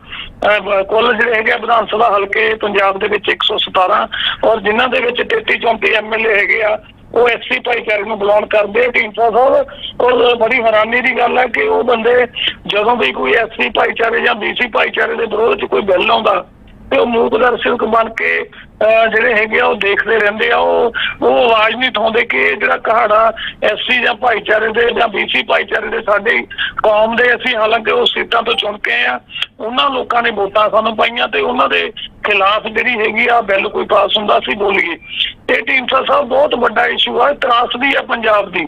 S2: ਕੁੱਲ ਜਿਹੜੇ ਹੈਗੇ ਆ ਵਿਧਾਨ ਸਭਾ ਹਲਕੇ ਪੰਜਾਬ ਦੇ ਵਿੱਚ 117 ਔਰ ਜਿਨ੍ਹਾਂ ਦੇ ਵਿੱਚ 33 34 ਐਮਐਲਏ ਹੈਗੇ ਆ ਉਹ ਐਸਸੀ ਭਾਈਚਾਰੇ ਨੂੰ ਬਿਲੋਂਗ ਕਰਦੇ ਆ, ਢੀਂਡਸਾ ਸਾਹਿਬ। ਔਰ ਬੜੀ ਹੈਰਾਨੀ ਦੀ ਗੱਲ ਹੈ ਕਿ ਉਹ ਬੰਦੇ ਜਦੋਂ ਵੀ ਕੋਈ ਐਸਸੀ ਭਾਈਚਾਰੇ ਜਾਂ ਬੀਸੀ ਭਾਈਚਾਰੇ ਦੇ ਵਿਰੋਧ 'ਚ ਕੋਈ ਬਿੱਲ ਆਉਂਦਾ ਤੇ ਉਹ ਮੂਕ ਦਰਸ਼ਕ ਬਣ ਕੇ ਅਹ, ਜਿਹੜੇ ਹੈਗੇ ਆ ਉਹ ਦੇਖਦੇ ਰਹਿੰਦੇ ਆ ਉਹ ਉਹ ਆਵਾਜ਼ ਨਹੀਂ ਉਠਾਉਂਦੇ ਕਿ ਜਿਹੜਾ ਕਹਾੜਾ ਐਸਸੀ ਜਾਂ ਭਾਈਚਾਰੇ ਦੇ ਜਾਂ ਬੀਸੀ ਭਾਈਚਾਰੇ ਦੇ ਸਾਡੇ ਕੌਮ ਦੇ ਅਸੀਂ ਹਾਲਾਂਕਿ ਉਹ ਸੀਟਾਂ ਤੋਂ ਚੁਣ ਕੇ ਆਏ ਆ ਉਹਨਾਂ ਲੋਕਾਂ ਨੇ ਵੋਟਾਂ ਸਾਨੂੰ ਪਾਈਆਂ ਤੇ ਉਹਨਾਂ ਦੇ ਖਿਲਾਫ ਜਿਹੜੀ ਹੈਗੀ ਆ ਬਿੱਲ ਕੋਈ ਪਾਸ ਹੁੰਦਾ ਸੀ ਬੋਲੀਏ। ਤੇ ਢੀਂਡਸਾ ਸਾਹਿਬ ਬਹੁਤ ਵੱਡਾ ਇਸ਼ੂ ਆ ਤਰਾਸਦੀ ਆ ਪੰਜਾਬ ਦੀ।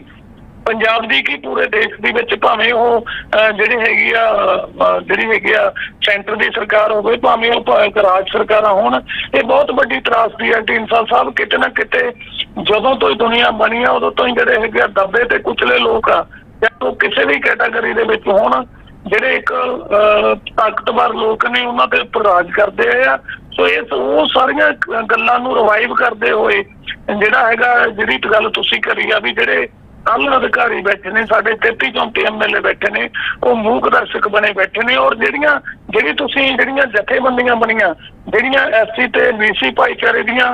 S2: ਪੰਜਾਬ ਦੀ ਕੀ ਪੂਰੇ ਦੇਸ਼ ਦੇ ਵਿੱਚ ਭਾਵੇਂ ਉਹ ਅਹ, ਜਿਹੜੀ ਹੈਗੀ ਆ ਜਿਹੜੀ ਹੈਗੀ ਆ ਸੈਂਟਰ ਦੀ ਸਰਕਾਰ ਹੋਵੇ ਭਾਵੇਂ ਉਹ ਰਾਜ ਸਰਕਾਰਾਂ ਹੋਣ ਇਹ ਬਹੁਤ ਵੱਡੀ ਤਰਾਸਦੀ ਹੈ। ਢੀਂਡਸਾ ਸਾਹਿਬ ਕਿਤੇ ਨਾ ਕਿਤੇ ਜਦੋਂ ਤੋਂ ਹੀ ਦੁਨੀਆ ਬਣੀ ਆ ਉਦੋਂ ਤੋਂ ਹੀ ਜਿਹੜੇ ਹੈਗੇ ਆ ਦੱਬੇ ਤੇ ਕੁਚਲੇ ਲੋਕ ਆ ਚਾਹੇ ਉਹ ਕਿਸੇ ਵੀ ਕੈਟਾਗਰੀ ਦੇ ਵਿੱਚ ਹੋਣ ਜਿਹੜੇ ਇੱਕ ਅਹ, ਤਾਕਤਵਰ ਲੋਕ ਨੇ ਉਹਨਾਂ ਦੇ ਉੱਪਰ ਰਾਜ ਕਰਦੇ ਆ। ਸੋ ਇਹ ਉਹ ਸਾਰੀਆਂ ਗੱਲਾਂ ਨੂੰ ਰਿਵਾਈਵ ਕਰਦੇ ਹੋਏ ਜਿਹੜਾ ਹੈਗਾ ਜਿਹੜੀ ਗੱਲ ਤੁਸੀਂ ਕਰੀ ਆ ਵੀ ਜਿਹੜੇ ਕੱਲ ਅਧਿਕਾਰੀ ਬੈਠੇ ਨੇ ਸਾਡੇ 33 34 ਐਮਐਲਏ ਬੈਠੇ ਨੇ ਉਹ ਮੂਕ ਦਰਸ਼ਕ ਬਣੇ ਬੈਠੇ ਨੇ ਔਰ ਜਿਹੜੀਆਂ ਜਿਹੜੀ ਤੁਸੀਂ ਜਿਹੜੀਆਂ ਜਥੇਬੰਦੀਆਂ ਬਣੀਆਂ ਜਿਹੜੀਆਂ ਐਸਸੀ ਤੇ ਬੀਸੀ ਭਾਈਚਾਰੇ ਦੀਆਂ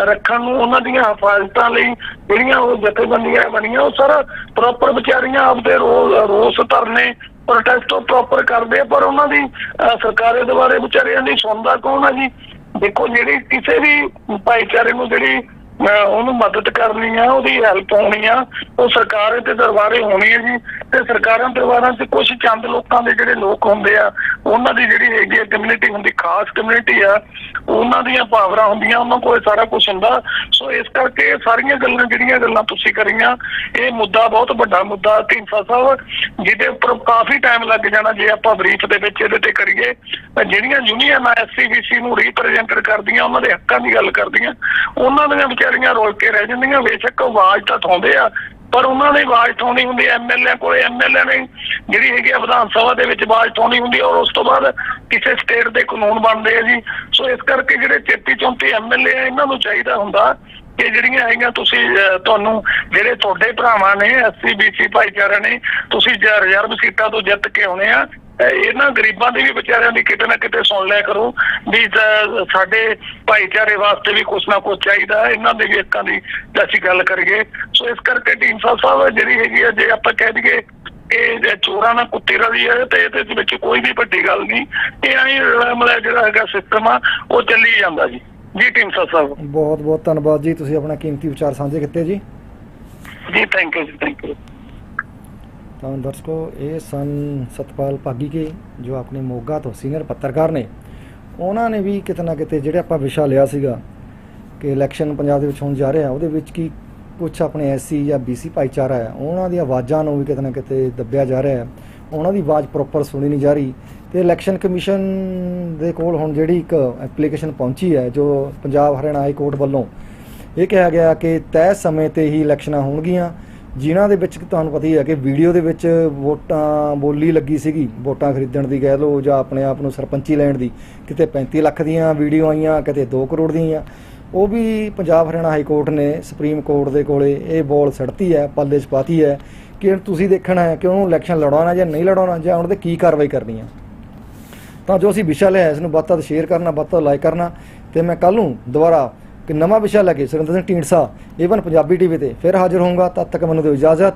S2: ਰੱਖਣ ਨੂੰ ਉਹਨਾਂ ਦੀਆਂ ਹਿਫਾਜ਼ਤਾਂ ਲਈ ਜਿਹੜੀਆਂ ਉਹ ਜਥੇਬੰਦੀਆਂ ਬਣੀਆਂ ਉਹ ਸਰ ਪ੍ਰੋਪਰ ਵਿਚਾਰੀਆਂ ਆਪਦੇ ਰੋ- ਰੋਸ ਧਰਨੇ ਪ੍ਰੋਟੈਸਟ ਉਹ ਪ੍ਰੋਪਰ ਕਰਦੇ ਪਰ ਉਹਨਾਂ ਦੀ ਅਹ, ਸਰਕਾਰੇ ਦੁਆਰੇ ਵਿਚਾਰਿਆਂ ਦੀ ਸੁਣਦਾ ਕੌਣ ਆ ਜੀ? ਦੇਖੋ ਜਿਹੜੀ ਕਿਸੇ ਵੀ ਭਾਈਚਾਰੇ ਨੂੰ ਜਿਹੜੀ ਅਹ, ਉਹਨੂੰ ਮਦਦ ਕਰਨੀ ਆ ਉਹਦੀ ਹੈਲਪ ਹੋਣੀ ਆ। ਉਹ ਸਰਕਾਰ ਤੇ ਦਰਬਾਰੇ ਹੋਣੀ ਹੈ ਜੀ। ਤੇ ਸਰਕਾਰਾਂ ਦਰਬਾਰਾਂ 'ਚ ਕੁਝ ਚੰਦ ਲੋਕਾਂ ਦੇ ਜਿਹੜੇ ਲੋਕ ਹੁੰਦੇ ਆ ਉਹਨਾਂ ਦੀ ਜਿਹੜੀ ਹੈਗੀ ਹੈ ਕਮਿਊਨਿਟੀ ਹੁੰਦੀ ਖਾਸ ਕਮਿਊਨਿਟੀ ਆ ਉਹਨਾਂ ਦੀਆਂ ਪਾਵਰਾਂ ਹੁੰਦੀਆਂ ਉਹਨਾਂ ਕੋਲ ਸਾਰਾ ਕੁਝ ਹੁੰਦਾ। ਸੋ ਇਸ ਕਰਕੇ ਇਹ ਸਾਰੀਆਂ ਗੱਲਾਂ ਜਿਹੜੀਆਂ ਗੱਲਾਂ ਤੁਸੀਂ ਕਰੀਆਂ ਇਹ ਮੁੱਦਾ ਬਹੁਤ ਵੱਡਾ ਮੁੱਦਾ ਢੀਂਡਸਾ ਸਾਹਿਬ ਜਿਹਦੇ ਉੱਪਰ ਕਾਫੀ ਟਾਈਮ ਲੱਗ ਜਾਣਾ ਜੇ ਆਪਾਂ ਬਰੀਫ ਦੇ ਵਿੱਚ ਇਹਦੇ ਤੇ ਕਰੀਏ। ਤਾਂ ਜਿਹੜੀਆਂ ਯੂਨੀਅਨ ਐਸਸੀਬੀਸੀ ਨੂੰ ਰਿਪਰੈਜ਼ੈਂਟ ਕਰਦੀਆਂ ਉਹਨਾਂ ਦੇ ਹੱਕਾਂ ਦੀ ਗੱਲ ਕਰਦੀਆਂ ਉਹਨਾਂ ਦੀਆਂ ਵਿਚਾਰੀਆਂ ਰੋਲ ਕੇ ਰਹਿ ਜਾਂਦੀਆਂ, ਬੇਸ਼ੱਕ ਆਵਾਜ਼ ਤਾਂ ਉਠਾਉਂਦੇ ਆ, ਪਰ ਉਹਨਾਂ ਨੇ ਆਵਾਜ਼ ਉਠਾਉਣੀ ਹੁੰਦੀ ਐਮਐਲਏ ਕੋਲੇ ਐਮਐਲਏ ਨੇ ਜਿਹੜੀ ਹੈਗੀ ਆ ਵਿਧਾਨ ਸਭਾ ਦੇ ਵਿੱਚ ਆਵਾਜ਼ ਉਠਾਉਣੀ ਹੁੰਦੀ ਔਰ ਉਸ ਤੋਂ ਬਾਅਦ ਕਿਸੇ ਸਟੇਟ ਦੇ ਕਾਨੂੰਨ ਬਣਦੇ ਆ ਜੀ। ਸੋ ਇਸ ਕਰਕੇ ਜਿਹੜੇ 33 34 ਐਮਐਲਏ ਆ, ਇਹਨਾਂ ਨੂੰ ਚਾਹੀਦਾ ਹੁੰਦਾ ਕਿ ਜਿਹੜੀਆਂ ਹੈਗੀਆਂ ਤੁਸੀਂ ਤੁਹਾਨੂੰ ਜਿਹੜੇ ਤੁਹਾਡੇ ਭਰਾਵਾਂ ਨੇ ਐਸਸੀ ਬੀਸੀ ਭਾਈਚਾਰਾ ਨੇ, ਤੁਸੀਂ ਰਿਜ਼ਰਵ ਸੀਟਾਂ ਤੋਂ ਜਿੱਤ ਕੇ ਆਉਣੇ ਆ ਇਹਨਾਂ ਗਰੀਬਾਂ ਦੀ ਵੀ ਵਿਚਾਰਿਆਂ ਦੀ ਕਿਤੇ ਨਾ ਕਿਤੇ ਸੁਣ ਲਿਆ ਕਰੋ ਵੀ ਸਾਡੇ ਭਾਈਚਾਰੇ ਵਾਸਤੇ ਵੀ ਕੁਛ ਨਾ ਕੁਛ ਚਾਹੀਦਾ ਹੈ, ਇਹਨਾਂ ਦੇ ਵੀ ਹੱਕਾਂ ਦੀ ਅਸੀਂ ਗੱਲ ਕਰੀਏ ਸੋ ਇਸ ਕਰਕੇ ਢੀਂਡਸਾ ਸਾਹਿਬ ਜਿਹੜੀ ਹੈਗੀ ਆ ਜੇ ਆਪਾਂ ਕਹਿ ਦਈਏ ਇਹ ਜੇ ਚੋਰਾਂ ਨਾਲ ਕੁੱਤੀ ਰਲੀ ਹੈ ਤੇ ਇਹਦੇ ਵਿੱਚ ਕੋਈ ਵੀ ਵੱਡੀ ਗੱਲ ਨਹੀਂ। ਇਹ ਐਂ ਮਤਲਬ ਜਿਹੜਾ ਹੈਗਾ ਸਿਸਟਮ ਆ ਉਹ ਚੱਲੀ ਜਾਂਦਾ ਜੀ। ਜੀ ਢੀਂਡਸਾ ਸਾਹਿਬ।
S1: ਬਹੁਤ ਬਹੁਤ ਧੰਨਵਾਦ ਜੀ ਤੁਸੀਂ ਆਪਣਾ ਕੀਮਤੀ ਵਿਚਾਰ ਸਾਂਝੇ ਕੀਤੇ ਜੀ।
S2: ਜੀ ਥੈਂਕ ਯੂ ਜੀ ਥੈਂਕ ਯੂ
S1: ਤਾਂ ਦਰਸ਼ਕੋ, ਇਹ ਸਨ ਸਤਪਾਲ ਭਾਗੀ ਕੇ ਜੋ ਆਪਣੇ ਮੋਗਾ ਤੋਂ ਸੀਨੀਅਰ ਪੱਤਰਕਾਰ ਨੇ। ਉਹਨਾਂ ਨੇ ਵੀ ਕਿਤੇ ਨਾ ਕਿਤੇ ਜਿਹੜੇ ਆਪਾਂ ਵਿਸ਼ਾ ਲਿਆ ਸੀਗਾ ਕਿ ਇਲੈਕਸ਼ਨ ਪੰਜਾਬ ਦੇ ਵਿੱਚ ਹੋਣ ਜਾ ਰਿਹਾ, ਉਹਦੇ ਵਿੱਚ ਕੀ ਕੁਝ ਆਪਣੇ ਐਸਸੀ ਜਾਂ ਬੀਸੀ ਭਾਈਚਾਰਾ ਹੈ, ਉਹਨਾਂ ਦੀਆਂ ਆਵਾਜ਼ਾਂ ਨੂੰ ਵੀ ਕਿਤੇ ਨਾ ਕਿਤੇ ਦੱਬਿਆ ਜਾ ਰਿਹਾ ਹੈ। ਉਹਨਾਂ ਦੀ ਆਵਾਜ਼ ਪ੍ਰੋਪਰ ਸੁਣੀ ਨਹੀਂ ਜਾ ਰਹੀ। ਤੇ ਇਲੈਕਸ਼ਨ ਕਮਿਸ਼ਨ ਦੇ ਕੋਲ ਹੁਣ ਜਿਹੜੀ ਇੱਕ ਐਪਲੀਕੇਸ਼ਨ ਪਹੁੰਚੀ ਹੈ, ਜੋ ਪੰਜਾਬ ਹਰਿਆਣਾ ਹਾਈ ਕੋਰਟ ਵੱਲੋਂ, ਇਹ ਕਿਹਾ ਗਿਆ ਕਿ ਤੈਅ ਸਮੇਂ ਤੇ ਹੀ ਇਲੈਕਸ਼ਨਾਂ ਹੋਣਗੀਆਂ। ਜਿਨ੍ਹਾਂ ਦੇ ਵਿੱਚ ਤੁਹਾਨੂੰ ਪਤਾ ਹੀ ਹੈ ਕਿ ਵੀਡੀਓ ਦੇ ਵਿੱਚ ਵੋਟਾਂ ਬੋਲੀ ਲੱਗੀ ਸੀਗੀ, ਵੋਟਾਂ ਖਰੀਦਣ ਦੀ ਕਹਿ ਲਓ ਜਾਂ ਆਪਣੇ ਆਪ ਨੂੰ ਸਰਪੰਚੀ ਲੈਣ ਦੀ, ਕਿਤੇ 35 ਲੱਖ ਦੀਆਂ ਵੀਡੀਓ ਆਈਆਂ, ਕਿਤੇ 2 ਕਰੋੜ ਦੀਆਂ। ਆਈਆਂ ਉਹ ਵੀ ਪੰਜਾਬ ਹਰਿਆਣਾ ਹਾਈ ਕੋਰਟ ਨੇ, ਸੁਪਰੀਮ ਕੋਰਟ ਦੇ ਕੋਲੇ ਇਹ ਬੋਲ ਸੜਤੀ ਹੈ ਪੱਲੇ 'ਚ ਪਾਤੀ ਹੈ ਕਿ ਤੁਸੀਂ ਦੇਖਣਾ ਹੈ ਕਿ ਉਹਨੂੰ ਇਲੈਕਸ਼ਨ ਲੜਾਉਣਾ ਜਾਂ ਨਹੀਂ ਲੜਾਉਣਾ ਜਾਂ ਉਹਨਾਂ ਤੇ ਕੀ ਕਾਰਵਾਈ ਕਰਨੀ ਹੈ। ਤਾਂ ਜੋ ਅਸੀਂ ਵਿਸ਼ਾ ਲਿਆ, ਇਸ ਨੂੰ ਵੱਧ ਤੋਂ ਵੱਧ ਸ਼ੇਅਰ ਕਰਨਾ, ਵੱਧ ਤੋਂ ਲਾਈਕ ਕਰਨਾ ਤੇ ਮੈਂ ਕੱਲ ਨੂੰ ਦੁਬਾਰਾ ਕਿ ਨਵਾਂ ਵਿਸ਼ਾ ਲੈ ਕੇ ਸੁਰਿੰਦਰ ਸਿੰਘ ਢੀਂਡਸਾ ਈਵਨ ਪੰਜਾਬੀ ਟੀਵੀ ਤੇ ਫਿਰ ਹਾਜ਼ਰ ਹੋਊਂਗਾ, ਤਦ ਤੱਕ ਮੈਨੂੰ ਦਿਓ ਇਜਾਜ਼ਤ।